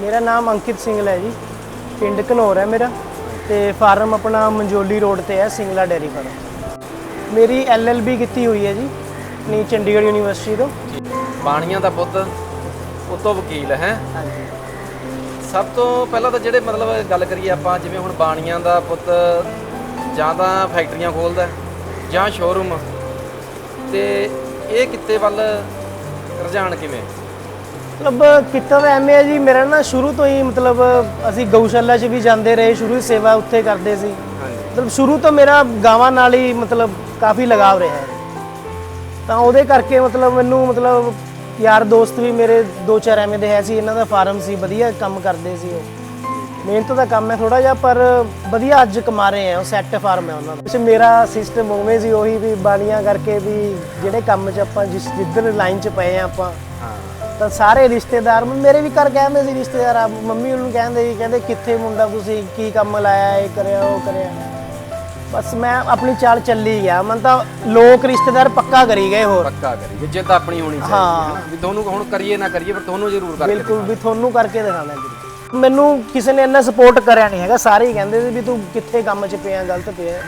ਮੇਰਾ ਨਾਮ ਅੰਕਿਤ ਸਿੰਗਲ ਹੈ ਜੀ। ਪਿੰਡ ਘਨੌਰ ਹੈ ਮੇਰਾ। ਤੇ ਫਾਰਮ ਆਪਣਾ ਮੰਜੋਲੀ ਰੋਡ ਤੇ ਹੈ ਸਿੰਗਲਾ ਡੇਅਰੀ ਫਾਰਮ। ਮੇਰੀ ਐਲਐਲਬੀ ਕੀਤੀ ਹੋਈ ਹੈ ਜੀ ਨੀ ਚੰਡੀਗੜ੍ਹ ਯੂਨੀਵਰਸਿਟੀ ਤੋਂ। ਬਾਣੀਆਂ ਦਾ ਪੁੱਤ ਉਤੋਂ ਵਕੀਲ ਹੈ। ਹਾਂਜੀ। ਸਭ ਤੋਂ ਪਹਿਲਾਂ ਤਾਂ ਜਿਹੜੇ ਮਤਲਬ ਗੱਲ ਕਰੀਏ ਆਪਾਂ ਜਿਵੇਂ ਹੁਣ ਬਾਣੀਆਂ ਦਾ ਪੁੱਤ ਜਾਂ ਤਾਂ ਫੈਕਟਰੀਆਂ ਖੋਲਦਾ ਜਾਂ ਸ਼ੋਰੂਮ ਤੇ ਇਹ ਕਿੱਤੇ ਵੱਲ ਰੁਝਾਨ ਕਿਵੇਂ? ਮਤਲਬ ਕਿੱਤਾ ਤਾਂ ਐਵੇਂ ਹੈ ਜੀ ਮੇਰਾ ਨਾ ਸ਼ੁਰੂ ਤੋਂ ਹੀ ਮਤਲਬ ਅਸੀਂ ਗਊਸ਼ਾਲਾ 'ਚ ਵੀ ਜਾਂਦੇ ਰਹੇ ਸ਼ੁਰੂ ਹੀ ਸੇਵਾ ਉੱਥੇ ਕਰਦੇ ਸੀ। ਮਤਲਬ ਸ਼ੁਰੂ ਤੋਂ ਮੇਰਾ ਗਾਵਾਂ ਨਾਲ ਹੀ ਮਤਲਬ ਕਾਫੀ ਲਗਾਵ ਰਿਹਾ। ਹੈ ਤਾਂ ਉਹਦੇ ਕਰਕੇ ਮਤਲਬ ਮੈਨੂੰ ਮਤਲਬ ਯਾਰ ਦੋਸਤ ਵੀ ਮੇਰੇ ਦੋ ਚਾਰ ਐਵੇਂ ਦੇ ਹੈ ਸੀ ਇਹਨਾਂ ਦਾ ਫਾਰਮ ਸੀ ਵਧੀਆ ਕੰਮ ਕਰਦੇ ਸੀ ਉਹ। ਮਿਹਨਤ ਦਾ ਕੰਮ ਹੈ ਥੋੜਾ ਜਿਹਾ ਪਰ ਵਧੀਆ ਅੱਜ ਕਮਾ ਰਹੇ ਆ ਉਹ ਸੈੱਟ ਫਾਰਮ ਹੈ ਉਹਨਾਂ ਦਾ। ਮੇਰਾ ਸਿਸਟਮ ਉਵੇਂ ਸੀ ਉਹੀ ਵੀ ਬਾਣੀਆਂ ਕਰਕੇ ਵੀ ਜਿਹੜੇ ਕੰਮ 'ਚ ਆਪਾਂ ਜਿਸ ਜਿੱਧਰ ਲਾਈਨ 'ਚ ਪਏ ਆ ਆਪਾਂ। ਹਾਂ। ਤਾਂ ਸਾਰੇ ਰਿਸ਼ਤੇਦਾਰ ਮੇਰੇ ਵੀ ਘਰ ਕਹਿੰਦੇ ਸੀ ਰਿਸ਼ਤੇਦਾਰ ਆ ਮੰਮੀ ਉਹਨੂੰ ਕਹਿੰਦੇ ਸੀ ਕਹਿੰਦੇ ਕਿੱਥੇ ਮੁੰਡਾ ਤੁਸੀਂ ਕੀ ਕੰਮ ਲਾਇਆ ਇਹ ਕਰਿਆ ਉਹ ਕਰਿਆ। ਬਸ ਮੈਂ ਆਪਣੀ ਚਾਲ ਚੱਲੀ ਗਿਆ। ਮਨ ਤਾਂ ਲੋਕ ਰਿਸ਼ਤੇਦਾਰ ਪੱਕਾ ਕਰੀ ਗਏ ਹੋਰ। ਪੱਕਾ ਕਰੀ ਜਿੱਦ ਆਪਣੀ ਹੋਣੀ ਚਾਹੀਦੀ ਹਾਂ। ਹੈ। ਨਾ। ਵੀ ਤੁਹਾਨੂੰ ਹੁਣ ਕਰੀਏ ਨਾ ਕਰੀਏ ਪਰ ਤੁਹਾਨੂੰ ਜ਼ਰੂਰ ਕਰਕੇ ਬਿਲਕੁਲ ਵੀ ਤੁਹਾਨੂੰ ਕਰਕੇ ਦਿਖਾਣਾ ਜੀ ਮੈਨੂੰ ਕਿਸੇ ਨੇ ਇੰਨਾ ਸਪੋਰਟ ਕਰਿਆ ਨਹੀਂ ਹੈਗਾ। ਸਾਰੇ ਹੀ ਕਹਿੰਦੇ ਸੀ ਵੀ ਤੂੰ ਕਿੱਥੇ ਕੰਮ 'ਚ ਪਿਆ ਗਲਤ ਪਿਆ।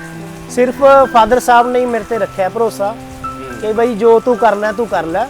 ਸਿਰਫ ਫਾਦਰ ਸਾਹਿਬ ਨੇ ਹੀ ਮੇਰੇ ਤੇ ਰੱਖਿਆ ਭਰੋਸਾ ਕਿ ਬਈ ਜੋ ਤੂੰ ਕਰਨਾ ਤੂੰ ਕਰ ਲੈ।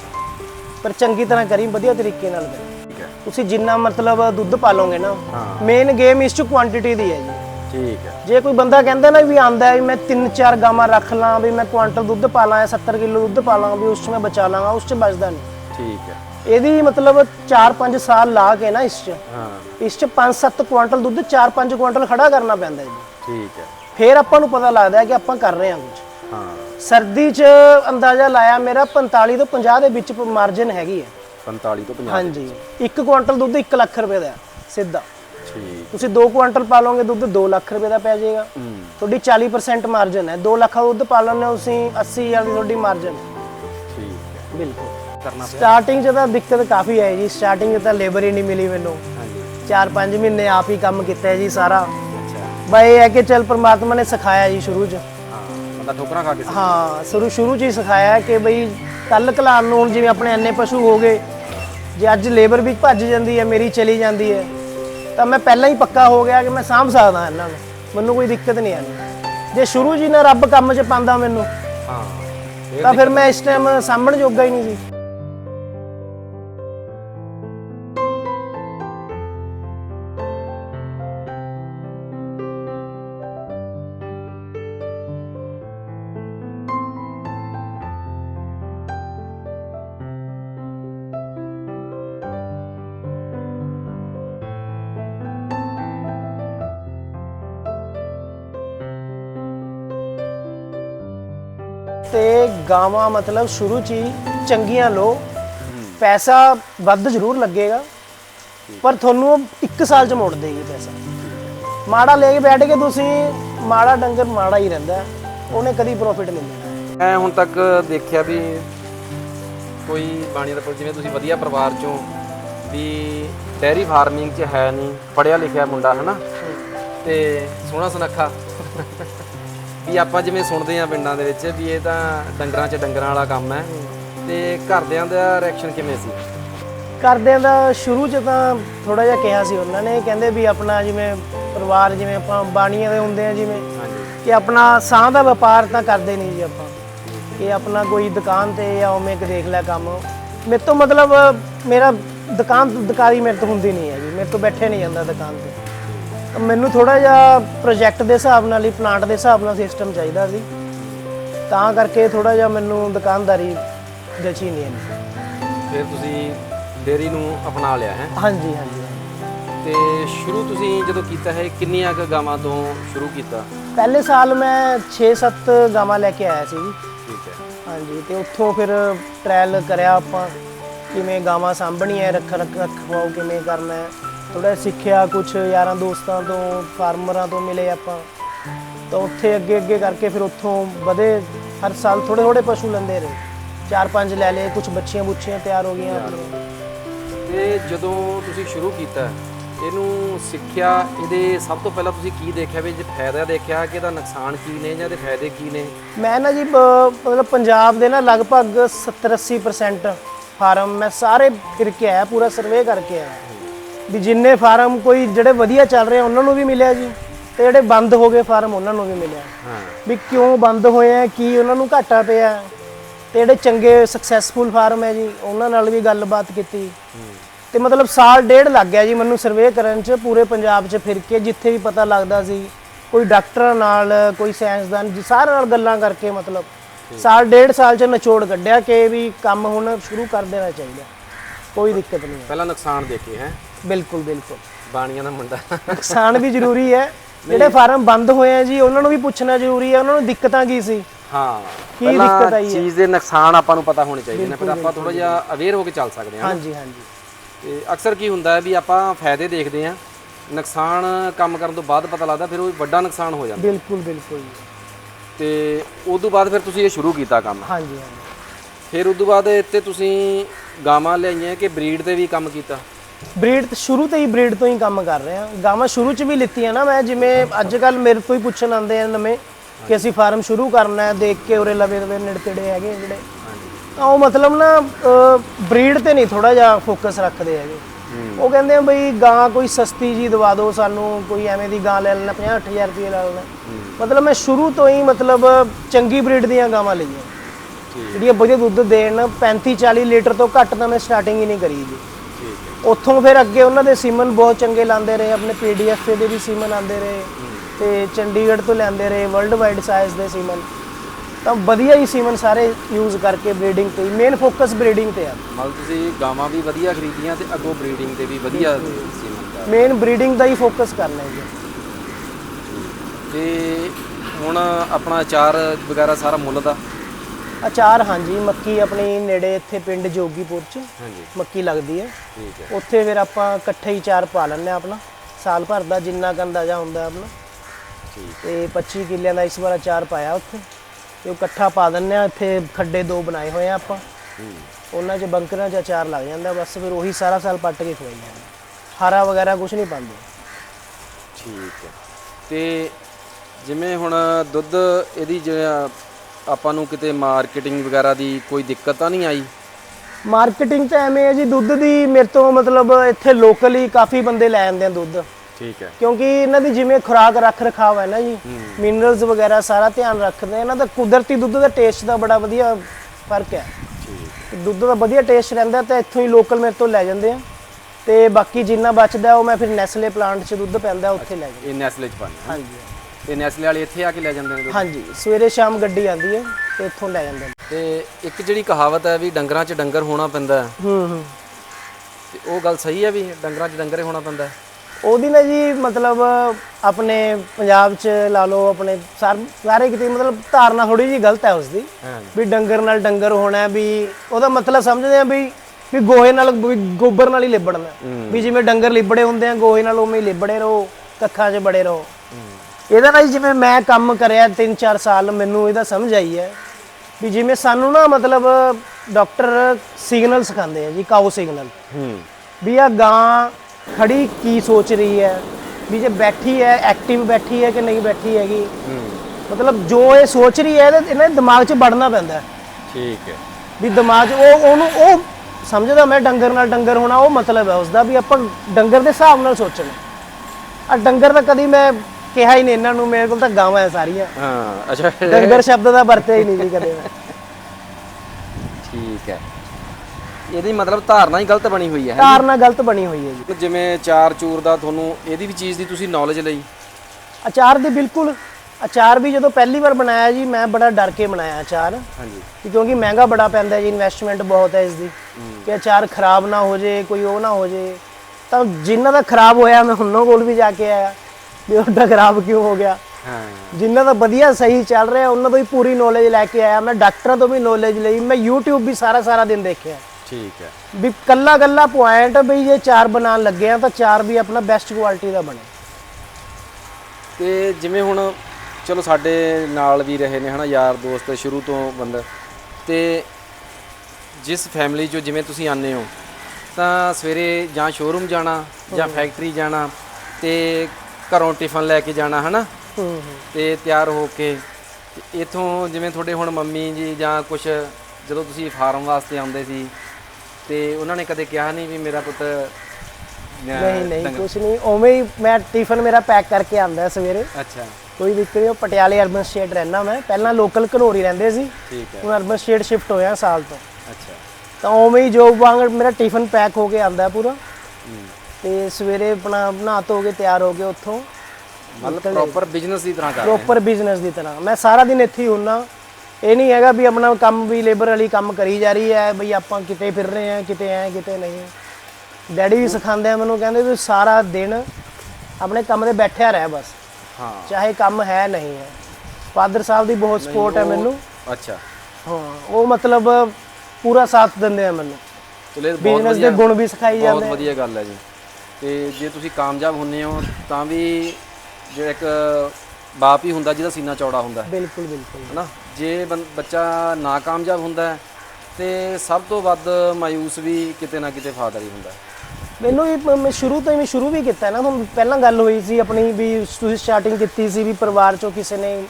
ਪਰ ਚੰਗੀ ਤਰ੍ਹਾਂ ਕਰੀ ਵਧੀਆ ਤਰੀਕੇ ਨਾਲ ਕਰੀ। ਠੀਕ ਹੈ। ਤੁਸੀਂ ਜਿੰਨਾ ਮਤਲਬ ਦੁੱਧ ਪਾਲੋਗੇ ਨਾ ਹਾਂ। ਮੇਨ ਗੇਮ ਇਸ ਚ ਕੁਆਂਟੀਟੀ ਦੀ ਹੈ ਜੀ। ਠੀਕ ਹੈ। ਜੇ ਕੋਈ ਬੰਦਾ ਕਹਿੰਦਾ ਨਾ ਵੀ ਆਂਦਾ ਹੈ ਵੀ ਮੈਂ ਤਿੰਨ ਚਾਰ ਗਾਵਾਂ ਰੱਖ ਲਾਂ ਵੀ ਮੈਂ ਕੁਆਂਟਲ ਦੁੱਧ ਪਾ ਲਾਂ ਜਾਂ 70 ਕਿਲੋ ਦੁੱਧ ਪਾ ਲਾਂ ਵੀ ਉਸ ਚ ਮੈਂ ਬਚਾ ਲਾਂਗਾ ਉਸ ਚ ਬਚਦਾ ਨਹੀਂ। ਠੀਕ ਹੈ। ਇਹਦੀ ਮਤਲਬ 4-5 ਸਾਲ ਲਾ ਕੇ ਨਾ ਇਸ ਚ ਹਾਂ। ਇਸ ਚ 5-7 ਕੁਆਂਟਲ ਦੁੱਧ 4-5 ਕੁਆਂਟਲ ਖੜਾ ਕਰਨਾ ਪੈਂਦਾ ਜੀ। ਠੀਕ ਹੈ। ਫੇਰ ਆਪਾਂ ਨੂੰ ਪਤਾ ਲੱਗਦਾ ਹੈ ਕਿ ਆਪਾਂ ਕਰ ਰਹੇ ਹਾਂ ਕੁਝ ਹਾਂ। ਸਰਦੀ ਚ ਅੰਦਾਜ਼ਾ ਲਾਇਆ ਮੇਰਾ 45 ਤੋਂ 50 ਦੇ ਵਿੱਚ ਮਾਰਜਨ ਹੈਗੀ ਹੈ। 45 ਤੋਂ 50 ਹਾਂਜੀ। 1 ਕੁਆਂਟਲ ਦੁੱਧ 1 ਲੱਖ ਰੁਪਏ ਦਾ ਹੈ, ਸਿੱਧਾ। ਠੀਕ। ਤੁਸੀਂ 2 ਕੁਆਂਟਲ ਪਾ ਲਓਗੇ ਦੁੱਧ 2 ਲੱਖ ਰੁਪਏ ਦਾ ਪੈ ਜਾਏਗਾ। ਤੁਹਾਡੀ 40% ਮਾਰਜਨ ਹੈ। 2 ਲੱਖ ਦਾ ਦੁੱਧ ਪਾ ਲੈਂਦੇ ਹੋ ਤੁਸੀਂ 80000 ਦੀ ਤੁਹਾਡੀ ਮਾਰਜਨ ਠੀਕ। ਹੈ ਬਿਲਕੁਲ। ਕਰਨਾ ਸਟਾਰਟਿੰਗ 'ਚ ਤਾਂ ਦਿੱਕਤ ਕਾਫੀ ਆਈ ਜੀ। ਸਟਾਰਟਿੰਗ 'ਚ ਤਾਂ ਲੇਬਰ ਹੀ ਨਹੀਂ ਮਿਲੀ ਮੈਨੂੰ। ਹਾਂਜੀ। 4-5 ਮਹੀਨੇ ਆਪ ਹੀ ਕੰਮ ਕੀਤਾ ਹੈ ਜੀ ਸਾਰਾ। ਅੱਛਾ। ਬਈ ਇਹ ਹੈ ਕਿ ਚਲ ਪ੍ਰਮਾਤਮਾ ਨੇ ਸਿਖਾਇਆ ਜੀ ਸ਼ੁਰੂ 'ਚ। ਬੰਦਾ ਠੋਕਰਾਂ ਖਾ ਕੇ ਸਿੱਖਦਾ। ਹਾਂ ਸ਼ੁਰੂ ਸ਼ੁਰੂ 'ਚ ਹੀ ਸਿਖਾਇਆ ਕਿ ਬਈ ਕੱਲ ਕਲਾਨ ਨੂੰ ਹੁਣ ਜਿਵੇਂ ਆਪਣੇ ਇੰਨੇ ਪਸ਼ੂ ਹੋ ਗਏ ਜੇ ਅੱਜ ਲੇਬਰ ਵੀ ਭੱਜ ਜਾਂਦੀ ਹੈ ਮੇਰੀ ਚਲੀ ਜਾਂਦੀ ਹੈ ਤਾਂ ਮੈਂ ਪਹਿਲਾਂ ਹੀ ਪੱਕਾ ਹੋ ਗਿਆ ਕਿ ਮੈਂ ਸਾਂਭ ਸਕਦਾ ਇਹਨਾਂ ਨੂੰ। ਮੈਨੂੰ ਕੋਈ ਦਿੱਕਤ ਨਹੀਂ ਆਣੀ ਜੇ ਸ਼ੁਰੂ ਹੀ ਨਾ ਰੱਬ ਕੰਮ 'ਚ ਪਾਉਂਦਾ ਮੈਨੂੰ ਹਾਂ ਇਹ ਤਾਂ ਫਿਰ ਮੈਂ ਇਸ ਟਾਈਮ ਸਾਂਭਣ ਜੋਗਾ ਹੀ ਨਹੀਂ ਸੀ। ਤੇ ਗਾਵਾਂ ਮਤਲਬ ਸ਼ੁਰੂ 'ਚ ਹੀ ਚੰਗੀਆਂ ਲੋ। ਪੈਸਾ ਵੱਧ ਜ਼ਰੂਰ ਲੱਗੇਗਾ ਪਰ ਤੁਹਾਨੂੰ 1 ਸਾਲ 'ਚ ਮੋੜ ਦੇਗੀ ਪੈਸਾ। ਮਾੜਾ ਲੈ ਕੇ ਬੈਠ ਕੇ ਤੁਸੀਂ ਮਾੜਾ ਡੰਗਰ ਮਾੜਾ ਹੀ ਰਹਿੰਦਾ। ਉਹਨੇ ਕਦੀ ਪ੍ਰੋਫਿਟ ਨਹੀਂ ਦੇਣਾ ਮੈਂ ਹੁਣ ਤੱਕ ਦੇਖਿਆ ਵੀ ਕੋਈ ਬਾਣੀ ਦਾ ਪੁੱਤ ਜਿਵੇਂ ਤੁਸੀਂ ਵਧੀਆ ਪਰਿਵਾਰ ਚੋਂ ਵੀ ਡੈਰੀ ਫਾਰਮਿੰਗ 'ਚ ਹੈ ਨਹੀਂ ਪੜਿਆ ਲਿਖਿਆ ਮੁੰਡਾ ਹਨਾ? ਤੇ ਸੋਹਣਾ ਸੁਨੱਖਾ। ਵੀ ਆਪਾਂ ਜਿਵੇਂ ਸੁਣਦੇ ਆ ਪਿੰਡਾਂ ਦੇ ਵਿੱਚ ਵੀ ਇਹ ਤਾਂ ਡੰਗਰਾਂ 'ਚ ਡੰਗਰਾਂ ਵਾਲਾ ਕੰਮ ਹੈ। ਤੇ ਘਰਦਿਆਂ ਦਾ ਰਿਐਕਸ਼ਨ ਕਿਵੇਂ ਸੀ? ਕਰਦਿਆਂ ਦਾ ਸ਼ੁਰੂ 'ਚ ਤਾਂ ਥੋੜਾ ਜਿਹਾ ਕਿਹਾ ਸੀ ਉਹਨਾਂ ਨੇ ਕਹਿੰਦੇ ਵੀ ਆਪਣਾ ਜਿਵੇਂ ਪਰਿਵਾਰ ਜਿਵੇਂ ਆਪਾਂ ਬਾਣੀਆਂ ਦੇ ਹੁੰਦੇ ਆ ਜਿਵੇਂ ਕਿ ਆਪਣਾ ਸਾਹ ਦਾ ਵਪਾਰ ਤਾਂ ਕਰਦੇ ਨਹੀਂ ਜੀ ਆਪਾਂ। ਕਿ ਆਪਣਾ ਕੋਈ ਦੁਕਾਨ ਤੇ ਜਾਂ ਉਵੇਂ ਕਿ ਦੇਖ ਲਿਆ ਕੰਮ। ਮੇਰੇ ਤੋਂ ਮਤਲਬ ਮੇਰਾ ਦੁਕਾਨ ਦੁਕਾਰੀ ਮੇਰੇ ਤੋਂ ਹੁੰਦੀ ਨਹੀਂ ਹੈ ਜੀ ਮੇਰੇ ਤੋਂ ਬੈਠੇ ਨਹੀਂ ਜਾਂਦਾ ਦੁਕਾਨ ਤਾਂ। ਮੈਨੂੰ ਥੋੜਾ ਜਿਹਾ ਪ੍ਰੋਜੈਕਟ ਦੇ ਹਿਸਾਬ ਨਾਲ ਹੀ ਪਲਾਂਟ ਦੇ ਹਿਸਾਬ ਨਾਲ ਸਿਸਟਮ ਚਾਹੀਦਾ ਸੀ। ਤਾਂ ਕਰਕੇ ਥੋੜਾ ਜਿਹਾ ਮੈਨੂੰ ਦੁਕਾਨਦਾਰੀ ਜਚੀ ਨਹੀਂ ਹੈ ਫਿਰ ਤੁਸੀਂ ਡੇਰੀ ਨੂੰ ਅਪਣਾ ਲਿਆ ਹੈ। ਹਾਂਜੀ ਹਾਂਜੀ। ਤੇ ਸ਼ੁਰੂ ਤੁਸੀਂ ਜਦੋਂ ਕੀਤਾ ਹੈ ਕਿੰਨੀਆਂ ਕੁ ਗਾਵਾਂ ਤੋਂ ਸ਼ੁਰੂ ਕੀਤਾ? ਪਹਿਲੇ ਸਾਲ ਮੈਂ 6-7 ਗਾਵਾਂ ਲੈ ਕੇ ਆਇਆ ਸੀ ਜੀ। ਠੀਕ ਹੈ। ਹਾਂਜੀ ਤੇ ਉੱਥੋਂ ਫਿਰ ਟ੍ਰਾਇਲ ਕਰਿਆ ਆਪਾਂ ਕਿਵੇਂ ਗਾਵਾਂ ਸਾਂਭਣੀਆਂ ਰੱਖ ਰੱਖ ਰਖਵਾਓ ਕਿਵੇਂ ਕਰਨਾ ਹੈ। ਥੋੜਾ ਸਿੱਖਿਆ ਕੁਝ ਯਾਰਾਂ ਦੋਸਤਾਂ ਤੋਂ ਫਾਰਮਰਾਂ ਤੋਂ ਮਿਲੇ ਆਪਾਂ। ਤਾਂ ਉੱਥੇ ਅੱਗੇ ਅੱਗੇ ਕਰਕੇ ਫਿਰ ਉੱਥੋਂ ਵਧੇ। ਹਰ ਸਾਲ ਥੋੜੇ ਥੋੜੇ ਪਸ਼ੂ ਲੈਂਦੇ ਰਹੇ। ਚਾਰ ਪੰਜ ਲੈ ਲਏ ਕੁਝ ਬੱਚੀਆਂ ਬੁੱਚੀਆਂ ਤਿਆਰ ਹੋ ਗਈਆਂ ਤੇ ਜਦੋਂ ਤੁਸੀਂ ਸ਼ੁਰੂ ਕੀਤਾ ਇਹਨੂੰ ਸਿੱਖਿਆ ਇਹਦੇ ਸਭ ਤੋਂ ਪਹਿਲਾਂ ਤੁਸੀਂ ਕੀ ਦੇਖਿਆ ਵੀ ਜੇ ਫਾਇਦਾ ਦੇਖਿਆ ਕਿ ਇਹਦਾ ਨੁਕਸਾਨ ਕੀ ਨੇ ਜਾਂ ਇਹਦੇ ਫਾਇਦੇ ਕੀ ਨੇ? ਮੈਂ ਨਾ ਜੀ ਮਤਲਬ ਪੰਜਾਬ ਦੇ ਨਾ ਲਗਭਗ 70 80% ਫਾਰਮ ਮੈਂ ਸਾਰੇ ਫਿਰ ਕੇ ਆਇਆ ਪੂਰਾ ਸਰਵੇ ਕਰਕੇ ਆਇਆ। ਵੀ ਜਿੰਨੇ ਫਾਰਮ ਕੋਈ ਜਿਹੜੇ ਵਧੀਆ ਚੱਲ ਰਹੇ ਆ, ਉਹਨਾਂ ਨੂੰ ਵੀ ਮਿਲਿਆ ਜੀ। ਤੇ ਜਿਹੜੇ ਬੰਦ ਹੋ ਗਏ ਫਾਰਮ ਉਹਨਾਂ ਨੂੰ ਵੀ ਮਿਲਿਆ। ਹਾਂ। ਵੀ ਕਿਉਂ ਬੰਦ ਹੋਏ ਆ ਕੀ ਉਹਨਾਂ ਨੂੰ ਘਾਟਾ ਪਿਆ ਤੇ ਜਿਹੜੇ ਚੰਗੇ ਸਕਸੈਸਫੁਲ ਫਾਰਮ ਹੈ ਜੀ ਉਹਨਾਂ ਨਾਲ ਵੀ ਗੱਲਬਾਤ ਕੀਤੀ। ਤੇ ਮਤਲਬ ਸਾਲ ਡੇਢ ਲੱਗ ਗਿਆ ਜੀ ਮੈਨੂੰ ਸਰਵੇ ਕਰਨ ਚ ਪੂਰੇ ਪੰਜਾਬ ਚ ਫਿਰ ਕੇ ਜਿੱਥੇ ਵੀ ਪਤਾ ਲੱਗਦਾ ਸੀ। ਕੋਈ ਡਾਕਟਰ ਨਾਲ ਕੋਈ ਸਾਇੰਸਦਾਨ ਜੀ ਸਾਰਿਆਂ ਨਾਲ ਗੱਲਾਂ ਕਰਕੇ ਮਤਲਬ। ਸਾਲ ਡੇਢ ਸਾਲ ਚ ਨਿਚੋੜ ਕੱਢਿਆ ਕਿ ਵੀ ਕੰਮ ਹੁਣ ਸ਼ੁਰੂ ਕਰ ਦੇਣਾ ਚਾਹੀਦਾ। ਕੋਈ ਦਿੱਕਤ ਨਹੀਂ ਹੈ। ਪਹਿਲਾਂ ਨੁਕਸਾਨ ਦੇਖੇ ਹੈ। ਬਿਲਕੁਲ ਬਿਲਕੁਲ। ਬਾਣੀਆਂ ਦਾ ਮੁੰਡਾ। ਨੁਕਸਾਨ ਵੀ ਜ਼ਰੂਰੀ ਹੈ। ਜਿਹੜੇ ਫਾਰਮ ਬੰਦ ਹੋਏ ਆ ਜੀ ਉਹਨਾਂ ਨੂੰ ਵੀ ਪੁੱਛਣਾ ਜ਼ਰੂਰੀ ਹੈ ਉਹਨਾਂ ਨੂੰ ਦਿੱਕਤਾਂ ਕੀ ਸੀ? ਹਾਂ। ਕੀ ਦਿੱਕਤ ਆਈ ਹੈ? ਚੀਜ਼ ਦੇ ਨੁਕਸਾਨ ਆਪਾਂ ਨੂੰ ਪਤਾ ਹੋਣੇ ਚਾਹੀਦੇ ਨੇ ਫਿਰ ਆਪਾਂ ਥੋੜਾ ਜਿਹਾ ਅਵੇਅਰ ਹੋ ਕੇ ਚੱਲ ਸਕਦੇ ਹਾਂ ਹਾਂਜੀ ਹਾਂਜੀ। ਤੇ ਅਕਸਰ ਕੀ ਹੁੰਦਾ ਹੈ ਵੀ ਆਪਾਂ ਫਾਇਦੇ ਦੇਖਦੇ ਹਾਂ ਨੁਕਸਾਨ ਕੰਮ ਕਰਨ ਤੋਂ ਬਾਅਦ ਪਤਾ ਲੱਗਦਾ ਫਿਰ ਉਹ ਵੱਡਾ ਨੁਕਸਾਨ ਹੋ ਜਾਂਦਾ। ਬਿਲਕੁਲ ਬਿਲਕੁਲ। ਤੇ ਉਸ ਤੋਂ ਬਾਅਦ ਫਿਰ ਤੁਸੀਂ ਇਹ ਸ਼ੁਰੂ ਕੀਤਾ ਕੰਮ। ਹਾਂਜੀ ਹਾਂਜੀ। ਫਿਰ ਉਸ ਤੋਂ ਬਾਅਦ ਇੱਥੇ ਤੁਸੀਂ ਗਾਵਾਂ ਲਿਆਈਆਂ ਕਿ ਬਰੀਡ ਤੇ ਵੀ ਕੰਮ ਕੀਤਾ? ਬਰੀਡ ਸ਼ੁਰੂ ਤੋਂ ਹੀ ਬਰੀਡ ਤੋਂ ਹੀ ਕੰਮ ਕਰ ਰਹੇ ਹਾਂ। ਗਾਵਾਂ ਸ਼ੁਰੂ ਚ ਵੀ ਲਿੱਤੀਆਂ ਨਾ ਮੈਂ ਜਿਵੇਂ ਅੱਜ ਕੱਲ ਮੇਰੇ ਤੋਂ ਹੀ ਪੁੱਛਣ ਆਉਂਦੇ ਆ ਨਵੇਂ ਕਿ ਅਸੀਂ ਫਾਰਮ ਸ਼ੁਰੂ ਕਰਨਾ ਹੈ ਦੇਖ ਕੇ ਉਰੇ ਲਵੇ ਲਵੇ ਨੇੜੇ ਤੇੜੇ ਹੈਗੇ ਜਿਹੜੇ। ਤਾਂ ਉਹ ਮਤਲਬ ਨਾ ਬਰੀਡ ਤੇ ਨਹੀਂ ਥੋੜਾ ਜਿਹਾ ਫੋਕਸ ਰੱਖਦੇ ਹੈਗੇ। ਉਹ ਕਹਿੰਦੇ ਆ ਬਈ ਗਾਂ ਕੋਈ ਸਸਤੀ ਜੀ ਦਵਾ ਦਿਓ ਸਾਨੂੰ ਕੋਈ ਐਵੇਂ ਦੀ ਗਾਂ ਲੈ ਲੈਣਾ 50000 ਰੁਪਏ ਲੈ ਲੈਣਾ। ਮਤਲਬ ਮੈਂ ਸ਼ੁਰੂ ਤੋਂ ਹੀ ਮਤਲਬ ਚੰਗੀ ਬਰੀਡ ਦੀਆਂ ਗਾਵਾਂ ਲਈਆਂ। ਜਿਹੜੀਆਂ ਵਧੀਆ ਦੁੱਧ ਦੇਣ 35 40 ਲੀਟਰ ਤੋਂ ਘੱਟ ਤਾਂ ਮੈਂ ਸਟਾਰਟਿੰਗ ਹੀ ਨਹੀਂ ਕਰੀ ਜੀ। ਉੱਥੋਂ ਫਿਰ ਅੱਗੇ ਉਹਨਾਂ ਦੇ ਸੀਮਨ ਬਹੁਤ ਚੰਗੇ ਲਾਉਂਦੇ ਰਹੇ ਆਪਣੇ ਪੀਡੀਐਫ ਦੇ ਵੀ ਸੀਮਨ ਆਉਂਦੇ ਰਹੇ ਤੇ ਚੰਡੀਗੜ੍ਹ ਤੋਂ ਲੈਂਦੇ ਰਹੇ ਵਰਲਡ ਵਾਈਡ ਸਾਈਜ਼ ਦੇ ਸੀਮਨ। ਤਾਂ ਵਧੀਆ ਹੀ ਸੀਮਨ ਸਾਰੇ ਯੂਜ਼ ਕਰਕੇ ਬਰੀਡਿੰਗ ਤੇ ਮੇਨ ਫੋਕਸ ਬਰੀਡਿੰਗ ਤੇ ਆ। ਮਤਲਬ ਤੁਸੀਂ ਗਾਵਾਂ ਵੀ ਵਧੀਆ ਖਰੀਦੀਆਂ ਤੇ ਅੱਗੋਂ ਬਰੀਡਿੰਗ ਤੇ ਵੀ ਵਧੀਆ ਸੀਮਨ ਮੇਨ ਬਰੀਡਿੰਗ ਦਾ ਹੀ ਫੋਕਸ ਕਰਨਾ ਹੈ ਜੀ। ਤੇ ਹੁਣ ਆਪਣਾ ਅਚਾਰ ਵਗੈਰਾ ਸਾਰਾ ਮੁੱਲ ਦਾ? ਅਚਾਰ ਹਾਂਜੀ ਮੱਕੀ ਆਪਣੀ ਨੇੜੇ ਇੱਥੇ ਪਿੰਡ ਜੋਗੀਪੁਰ ਚ ਹਾਂਜੀ। ਮੱਕੀ ਲੱਗਦੀ ਹੈ। ਠੀਕ ਹੈ। ਉੱਥੇ ਫਿਰ ਆਪਾਂ ਇਕੱਠੇ ਹੀ ਚਾਰ ਪਾ ਲੈਂਦੇ ਹਾਂ ਆਪਣਾ। ਸਾਲ ਭਰ ਦਾ ਜਿੰਨਾ ਕੁ ਅੰਦਾਜ਼ਾ ਹੁੰਦਾ ਆਪਣਾ। ਠੀਕ ਤੇ 25 ਕਿੱਲਿਆਂ ਦਾ ਇਸ ਵਾਰ ਅਚਾਰ ਪਾਇਆ ਉੱਥੇ। ਤੇ ਉਹ ਇਕੱਠਾ ਪਾ ਦਿੰਨੇ ਆ ਇੱਥੇ ਖੱਡੇ ਦੋ ਬਣਾਏ ਹੋਏ ਆ ਆਪਾਂ। ਉਹਨਾਂ 'ਚ ਬੰਕਰਾਂ 'ਚ ਅਚਾਰ ਲੱਗ ਜਾਂਦਾ ਬਸ ਫਿਰ ਉਹੀ ਸਾਰਾ ਸਾਲ ਪੱਟ ਕੇ ਖਵਾਈ ਜਾਂਦਾ। ਹਰਾ ਵਗੈਰਾ ਕੁਝ ਨਹੀਂ ਪਾਉਂਦੇ। ਠੀਕ ਹੈ। ਤੇ ਜਿਵੇਂ ਹੁਣ ਦੁੱਧ ਇਹਦੀ ਜਿਹੜਾ ਆਪਾਂ ਨੂੰ ਕਿਤੇ ਮਾਰਕੀਟਿੰਗ ਵਗੈਰਾ ਦੀ ਕੋਈ ਦਿੱਕਤ ਤਾਂ ਨਹੀਂ ਆਈ? ਮਾਰਕੀਟਿੰਗ ਤਾਂ ਐਵੇਂ ਹੈ ਜੀ ਦੁੱਧ ਦੀ ਮੇਰੇ ਤੋਂ ਮਤਲਬ ਇੱਥੇ ਲੋਕਲ ਕਾਫੀ ਬੰਦੇ ਲੈ ਆਉਂਦੇ ਆ ਦੁੱਧ। ਠੀਕ ਹੈ। ਕਿਉਂਕਿ ਇਹਨਾਂ ਦੀ ਜਿਵੇਂ ਖੁਰਾਕ ਰੱਖ ਰਖਾਵ ਹੈ ਨਾ ਜੀ ਮਿਨਰਲਸ ਵਗੈਰਾ ਸਾਰਾ ਧਿਆਨ ਰੱਖਦੇ ਆ ਇਹਨਾਂ ਦਾ ਕੁਦਰਤੀ ਦੁੱਧ ਦਾ ਟੇਸਟ ਦਾ ਬੜਾ ਵਧੀਆ ਫ਼ਰਕ ਹੈ। ਠੀਕ ਦੁੱਧ ਦਾ ਵਧੀਆ ਟੇਸਟ ਰਹਿੰਦਾ ਤਾਂ ਇੱਥੋਂ ਹੀ ਲੋਕਲ ਮੇਰੇ ਤੋਂ ਲੈ ਜਾਂਦੇ ਆ। ਤੇ ਬਾਕੀ ਜਿੰਨਾ ਬਚਦਾ ਉਹ ਮੈਂ ਫਿਰ ਨੈਸਲੇ ਪਲਾਂਟ 'ਚ ਦੁੱਧ ਪੈਂਦਾ ਉੱਥੇ ਲੈ ਜਾਂਦਾ ਇਹ ਨੈਸਲੇ ਚ ਪਾਣੀ ਹਾਂਜੀ। ਤੇ ਨੈਸਲੇ ਵਾਲੇ ਇੱਥੇ ਆ ਕੇ ਲੈ ਜਾਂਦੇ ਨੇ ਦੁੱਧ? ਹਾਂਜੀ ਸਵੇਰੇ ਸ਼ਾਮ ਗੱਡੀ ਆਉਂਦੀ ਹੈ ਤੇ ਇੱਥੋਂ ਲੈ ਜਾਂਦੇ ਨੇ। ਤੇ ਇੱਕ ਜਿਹੜੀ ਕਹਾਵਤ ਹੈ ਵੀ ਡੰਗਰਾਂ 'ਚ ਡੰਗਰ ਹੋਣਾ ਪੈਂਦਾ ਹੈ, ਹੂੰ ਹੂੰ। ਤੇ ਉਹ ਗੱਲ ਸਹੀ ਹੈ ਵੀ ਡੰਗਰਾਂ 'ਚ ਡੰਗਰ ਹੀ ਹੋਣਾ ਪੈਂਦਾ ਹੈ? ਉਹਦੀ ਨਾ ਜੀ ਮਤਲਬ ਆਪਣੇ ਪੰਜਾਬ 'ਚ ਲਾ ਲਓ ਆਪਣੇ ਸਾਰ- ਸਾਰੇ ਕਿਤੇ ਮਤਲਬ ਧਾਰਨਾ ਥੋੜੀ ਜੀ ਗਲਤ ਹੈ ਉਸਦੀ। ਹਾਂ ਵੀ ਡੰਗਰ ਨਾਲ ਡੰਗਰ ਹੋਣਾ ਹੈ ਵੀ ਉਹਦਾ ਮਤਲਬ ਸਮਝਦੇ ਆ ਵੀ ਵੀ ਗੋਹੇ ਨਾਲ ਵੀ ਗੋਬਰ ਨਾਲ ਹੀ ਲਿਬੜਨਾ। ਵੀ ਜਿਵੇਂ ਡੰਗਰ ਲਿਬੜੇ ਹੁੰਦੇ ਆ ਗੋਹੇ ਨਾਲ ਉਵੇਂ ਹੀ ਲਿਬੜੇ ਰਹੋ ਕੱਖਾਂ 'ਚ ਬੜੇ ਰਹੋ। ਇਹਦਾ ਨਾਲ ਜਿਵੇਂ ਮੈਂ ਕੰਮ ਕਰਿਆ 3-4 ਸਾਲ ਮੈਨੂੰ ਇਹਦਾ ਸਮਝ ਆਈ ਹੈ ਵੀ ਜਿਵੇਂ ਸਾਨੂੰ ਨਾ ਮਤਲਬ ਡਾਕਟਰ ਸਿਗਨਲ ਸਿਖਾਉਂਦੇ ਆ ਜੀ ਕਾਉ ਸਿਗਨਲ ਹੂੰ। ਵੀ ਆ ਗਾਂ ਖੜੀ ਕੀ ਸੋਚ ਰਹੀ ਹੈ? ਵੀ ਜੇ ਬੈਠੀ ਹੈ ਐਕਟਿਵ ਬੈਠੀ ਹੈ ਕਿ ਨਹੀਂ ਬੈਠੀ ਹੈਗੀ? ਹੂੰ। ਮਤਲਬ ਜੋ ਇਹ ਸੋਚ ਰਹੀ ਹੈ ਇਹਦੇ ਇਹਨਾਂ ਦੇ ਦਿਮਾਗ 'ਚ ਵੜਨਾ ਪੈਂਦਾ ਠੀਕ ਹੈ। ਵੀ ਦਿਮਾਗ 'ਚ ਉਹ ਉਹਨੂੰ ਉਹ ਸਮਝਦਾ ਮੈਂ ਡੰਗਰ ਨਾਲ ਡੰਗਰ ਹੋਣਾ ਉਹ ਮਤਲਬ ਹੈ ਉਸਦਾ ਵੀ ਆਪਾਂ ਡੰਗਰ ਦੇ ਹਿਸਾਬ ਨਾਲ ਸੋਚਣਾ। ਆ ਡੰਗਰ ਤਾਂ ਕਦੀ ਮੈਂ ਕਿਹਾ ਹੀ ਨਹੀਂ ਇਹਨਾਂ ਨੂੰ ਮੇਰੇ ਕੋਲ ਤਾਂ ਗਾਵਾਂ ਹੈ ਸਾਰੀਆਂ। ਹਾਂ ਅੱਛਾ। ਡੰਗਰ ਸ਼ਬਦ ਦਾ ਵਰਤਿਆ ਹੀ ਨਹੀਂ ਜੀ ਕਦੇ। ਮੈਂ ਠੀਕ ਹੈ ਇਹਦੀ ਮਤਲਬ ਧਾਰਨਾ ਹੀ ਗਲਤ ਬਣੀ ਹੋਈ ਹੈ ਹੈਂ? ਧਾਰਨਾ ਗਲਤ ਬਣੀ ਹੋਈ ਹੈ ਜੀ। ਜਿਵੇਂ ਚਾਰ ਚੂਰ ਦਾ ਤੁਹਾਨੂੰ ਇਹਦੀ ਵੀ ਚੀਜ਼ ਦੀ ਤੁਸੀਂ ਨੌਲੇਜ ਲਈ। ਅਚਾਰ ਦੀ ਬਿਲਕੁਲ ਅਚਾਰ ਵੀ ਜਦੋਂ ਪਹਿਲੀ ਵਾਰ ਬਣਾਇਆ ਜੀ ਮੈਂ ਬੜਾ ਡਰ ਕੇ ਬਣਾਇਆ ਅਚਾਰ। ਹਾਂਜੀ। ਕਿ ਕਿਉਂਕਿ ਮਹਿੰਗਾ ਬੜਾ ਪੈਂਦਾ ਹੈ ਜੀ ਇਨਵੈਸਟਮੈਂਟ ਬਹੁਤ ਹੈ ਇਸ ਦੀ ਕਿ ਅਚਾਰ ਖਰਾਬ ਨਾ ਹੋ ਜੇ ਕੋਈ ਉਹ ਨਾ ਹੋ ਜੇ। ਤਾਂ ਜਿਨ੍ਹਾਂ ਦਾ ਖਰਾਬ ਹੋਇਆ ਮੈਂ ਉਹਨਾਂ ਕੋਲ ਵੀ ਜਾ ਕੇ ਆਇਆ। ਵੀ ਉਹਦਾ ਖਰਾਬ ਕਿਉਂ ਹੋ ਗਿਆ? ਹਾਂ। ਜਿਨ੍ਹਾਂ ਦਾ ਵਧੀਆ ਸਹੀ ਚੱਲ ਰਿਹਾ ਉਹਨਾਂ ਤੋਂ ਵੀ ਪੂਰੀ ਨੌਲੇਜ ਲੈ ਕੇ ਆਇਆ। ਮੈਂ ਡਾਕਟਰਾਂ ਤੋਂ ਵੀ ਨੌਲੇਜ ਲਈ ਮੈਂ YouTube ਵੀ ਸਾਰਾ ਸਾਰਾ ਦਿਨ ਦੇਖਿਆ। ਠੀਕ ਹੈ। ਵੀ ਕੱਲਾ ਕੱਲਾ ਪੁਆਇੰਟ ਵੀ ਜੇ ਚਾਰ ਬਣਾਉਣ ਲੱਗੇ ਆ ਤਾਂ ਚਾਰ ਵੀ ਆਪਣਾ ਬੈਸਟ ਕੁਆਲਿਟੀ ਦਾ ਬਣੇ। ਤੇ ਜਿਵੇਂ ਹੁਣ ਚਲੋ ਸਾਡੇ ਨਾਲ ਵੀ ਰਹੇ ਨੇ ਹਨਾ ਯਾਰ ਦੋਸਤ ਸ਼ੁਰੂ ਤੋਂ ਬੰਦਾ। ਤੇ ਜਿਸ ਫੈਮਿਲੀ ਚੋਂ ਜਿਵੇਂ ਤੁਸੀਂ ਆਨੇ ਹੋ ਤਾਂ ਸਵੇਰੇ ਜਾਂ ਸ਼ੋਰੂਮ ਜਾਣਾ ਜਾਂ ਫੈਕਟਰੀ ਜਾਣਾ ਤੇ ਘਰੋਂ ਟਿਫਨ ਲੈ ਕੇ ਜਾਣਾ ਹਨਾ? ਹੂੰ ਤੇ ਤਿਆਰ ਹੋ ਕੇ ਇਥੋਂ ਜਿਵੇਂ ਤੁਹਾਡੇ ਹੁਣ ਮੰਮੀ ਜੀ ਜਾਂ ਕੁਝ ਜਦੋਂ ਤੁਸੀਂ ਫਾਰਮ ਵਾਸਤੇ ਆਉਂਦੇ ਸੀ ਤੇ ਉਹਨਾਂ ਨੇ ਕਦੇ ਕਿਹਾ ਨਹੀਂ ਵੀ ਮੇਰਾ ਪੁੱਤ ਨਹੀਂ ਨਹੀਂ ਕੁਝ ਨਹੀਂ। ਉਵੇਂ ਹੀ ਮੈਂ ਟਿਫਨ ਮੇਰਾ ਪੈਕ ਕਰਕੇ ਆਂਦਾ ਸਵੇਰੇ। ਅੱਛਾ। ਕੋਈ ਦਿੱਕਤ ਨਹੀਂ ਉਹ ਪਟਿਆਲੇ ਅਰਬਨ ਸਟੇਟ ਰਹਿਣਾ ਮੈਂ। ਪਹਿਲਾਂ ਲੋਕਲ ਘਨੌਰੀ ਰਹਿੰਦੇ ਸੀ। ਠੀਕ ਹੈ। ਹੁਣ ਅਰਬਨ ਸਟੇਟ ਸ਼ਿਫਟ ਹੋਇਆ ਸਾਲ ਤੋਂ। ਅੱਛਾ। ਤਾਂ ਉਵੇਂ ਹੀ ਜੋਬ ਵਾਂਗ ਮੇਰਾ ਟਿਫਨ ਪੈਕ ਹੋ ਕੇ ਆਂਦਾ ਪੂਰਾ। ਤੇ ਸਵੇਰੇ ਆਪਣਾ ਨਹਾ ਧੋ ਕੇ ਤਿਆਰ ਹੋ ਕੇ ਉੱਥੋਂ ਮਤਲਬ ਪ੍ਰੋਪਰ ਬਿਜ਼ਨਸ ਦੀ ਤਰ੍ਹਾਂ ਕਰ ਪ੍ਰੋਪਰ ਬਿਜ਼ਨਸ ਦੀ ਤਰ੍ਹਾਂ। ਮੈਂ ਸਾਰਾ ਦਿਨ ਇੱਥੇ ਹੀ ਹੁੰਨਾ। ਇਹ ਨਹੀਂ ਹੈਗਾ ਵੀ ਆਪਣਾ ਕੰਮ ਵੀ ਲੇਬਰ ਵਾਲੀ ਕੰਮ ਕਰੀ ਜਾ ਰਹੀ ਹੈ ਬਈ ਆਪਾਂ ਕਿਤੇ ਫਿਰ ਰਹੇ ਹਾਂ ਕਿਤੇ ਐ ਕਿਤੇ ਨਹੀਂ। ਡੈਡੀ ਵੀ ਸਿਖਾਉਂਦੇ ਆ ਮੈਨੂੰ ਕਹਿੰਦੇ ਵੀ ਸਾਰਾ ਦਿਨ ਆਪਣੇ ਕੰਮ ਤੇ ਬੈਠਿਆ ਰਹਿ ਬਸ। ਹਾਂ। ਚਾਹੇ ਕੰਮ ਹੈ ਨਹੀਂ ਹੈ। ਫਾਦਰ ਸਾਹਿਬ ਦੀ ਬਹੁਤ ਸਪੋਰਟ ਹੈ ਮੈਨੂੰ। ਅੱਛਾ। ਹਾਂ ਉਹ ਮਤਲਬ ਪੂਰਾ ਸਾਥ ਦਿੰਦੇ ਆ ਮੈਨੂੰ। ਚਲੋ ਬਹੁਤ ਬਿਜ਼ਨਸ ਦੇ ਵਧੀਆ ਗੁਣ ਵੀ ਸਿਖਾਈ ਬਹੁਤ ਜਾਂਦੇ ਆ। ਵਧੀਆ ਗੱਲ ਹੈ ਜੀ। ਤੇ ਜੇ ਤੁਸੀਂ ਕਾਮਯਾਬ ਹੁੰਨੇ ਹੋ ਤਾਂ ਵੀ ਜਿਹੜਾ ਇੱਕ ਬਾਪ ਹੀ ਹੁੰਦਾ ਜਿਹਦਾ ਸੀਨਾ ਚੌੜਾ ਹੁੰਦਾ ਹੈ। ਬਿਲਕੁਲ ਬਿਲਕੁਲ। ਹਨਾ? ਜੇ ਬੰ- ਬੱਚਾ ਨਾ ਕਾਮਯਾਬ ਹੁੰਦਾ ਹੈ ਤੇ ਸਭ ਤੋਂ ਵੱਧ ਮਾਯੂਸ ਵੀ ਕਿਤੇ ਨਾ ਕਿਤੇ ਫਾਦਰ ਹੀ ਹੁੰਦਾ ਹੈ। ਮੈਨੂੰ ਇਹ ਪ- ਮੈਂ ਸ਼ੁਰੂ ਤੋਂ ਹੀ ਮੈਂ ਸ਼ੁਰੂ ਵੀ ਕੀਤਾ ਨਾ ਤੁਹਾਨੂੰ ਪਹਿਲਾਂ ਗੱਲ ਹੋਈ ਸੀ ਆਪਣੀ ਵੀ ਤੁਸੀਂ ਸਟਾਰਟਿੰਗ ਕੀਤੀ ਸੀ ਵੀ ਪਰਿਵਾਰ ਚੋਂ ਕਿਸੇ ਨੇ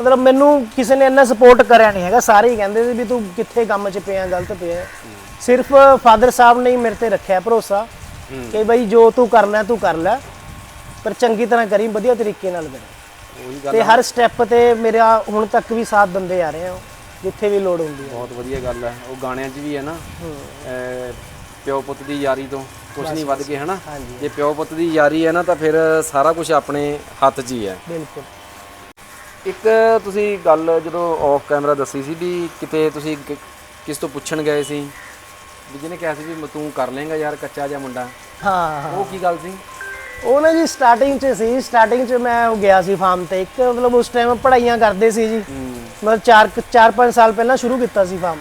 ਮਤਲਬ ਮੈਨੂੰ ਕਿਸੇ ਨੇ ਇੰਨਾ ਸਪੋਰਟ ਕਰਿਆ ਨਹੀਂ ਹੈਗਾ ਸਾਰੇ ਹੀ ਕਹਿੰਦੇ ਸੀ ਵੀ ਤੂੰ ਕਿੱਥੇ ਕੰਮ 'ਚ ਪਿਆ ਗਲਤ ਪਿਆ ਸਿਰਫ ਫਾਦਰ ਸਾਹਿਬ ਨੇ ਹੀ ਮੇਰੇ ਤੇ ਰੱਖਿਆ ਭਰੋਸਾ। ਕਿ ਬਈ ਜੋ ਤੂੰ ਕਰਨਾ ਤੂੰ ਕਰ ਲੈ। ਪਰ ਚੰਗੀ ਤਰ੍ਹਾਂ ਕਰੀ ਵਧੀਆ ਤਰੀਕੇ ਨਾਲ ਕਰੀ। ਉਹੀ ਗੱਲ ਤੇ ਹਰ ਸਟੈਪ ਤੇ ਮੇਰਾ ਹੁਣ ਤੱਕ ਵੀ ਸਾਥ ਦਿੰਦੇ ਆ ਰਹੇ ਆ ਜਿੱਥੇ ਵੀ ਲੋੜ ਹੁੰਦੀ ਹੈ ਬਹੁਤ ਵਧੀਆ ਗੱਲ ਹੈ ਉਹ ਗਾਣਿਆਂ 'ਚ ਵੀ ਹੈ। ਨਾ ਪਿਓ ਪੁੱਤ ਦੀ ਯਾਰੀ ਤੋਂ ਕੁਝ ਨਹੀਂ ਵੱਧ ਕੇ ਹਨਾ। ਜੇ ਪਿਓ ਪੁੱਤ ਦੀ ਯਾਰੀ ਹੈ ਨਾ ਤਾਂ ਫਿਰ ਸਾਰਾ ਕੁਝ ਆਪਣੇ ਹੱਥ 'ਚ ਹੀ ਹੈ ਬਿਲਕੁਲ। ਇੱਕ ਤੁਸੀਂ ਗੱਲ ਜਦੋਂ ਆਫ ਕੈਮਰਾ ਦੱਸੀ ਸੀ ਵੀ ਕਿਤੇ ਤੁਸੀਂ ਕਿਸ ਤੋਂ ਪੁੱਛਣ ਗਏ ਸੀ? ਵੀ ਜਿਹਨੇ ਕਿਹਾ ਸੀ ਵੀ ਤੂੰ ਕਰ ਲੇਗਾ ਯਾਰ ਕੱਚਾ ਜਿਹਾ ਮੁੰਡਾ। ਹਾਂ। ਉਹ ਕੀ ਗੱਲ ਸੀ? ਉਹ ਨਾ ਜੀ ਸਟਾਰਟਿੰਗ 'ਚ ਸੀ ਸਟਾਰਟਿੰਗ 'ਚ ਮੈਂ ਉਹ ਗਿਆ ਸੀ ਫਾਰਮ ਤੇ। ਇੱਕ ਮਤਲਬ ਉਸ ਟਾਈਮ ਪੜ੍ਹਾਈਆਂ ਕਰਦੇ ਸੀ ਜੀ। ਮਤਲਬ 4 4 5 ਸਾਲ ਪਹਿਲਾਂ ਸ਼ੁਰੂ ਕੀਤਾ ਸੀ ਫਾਰਮ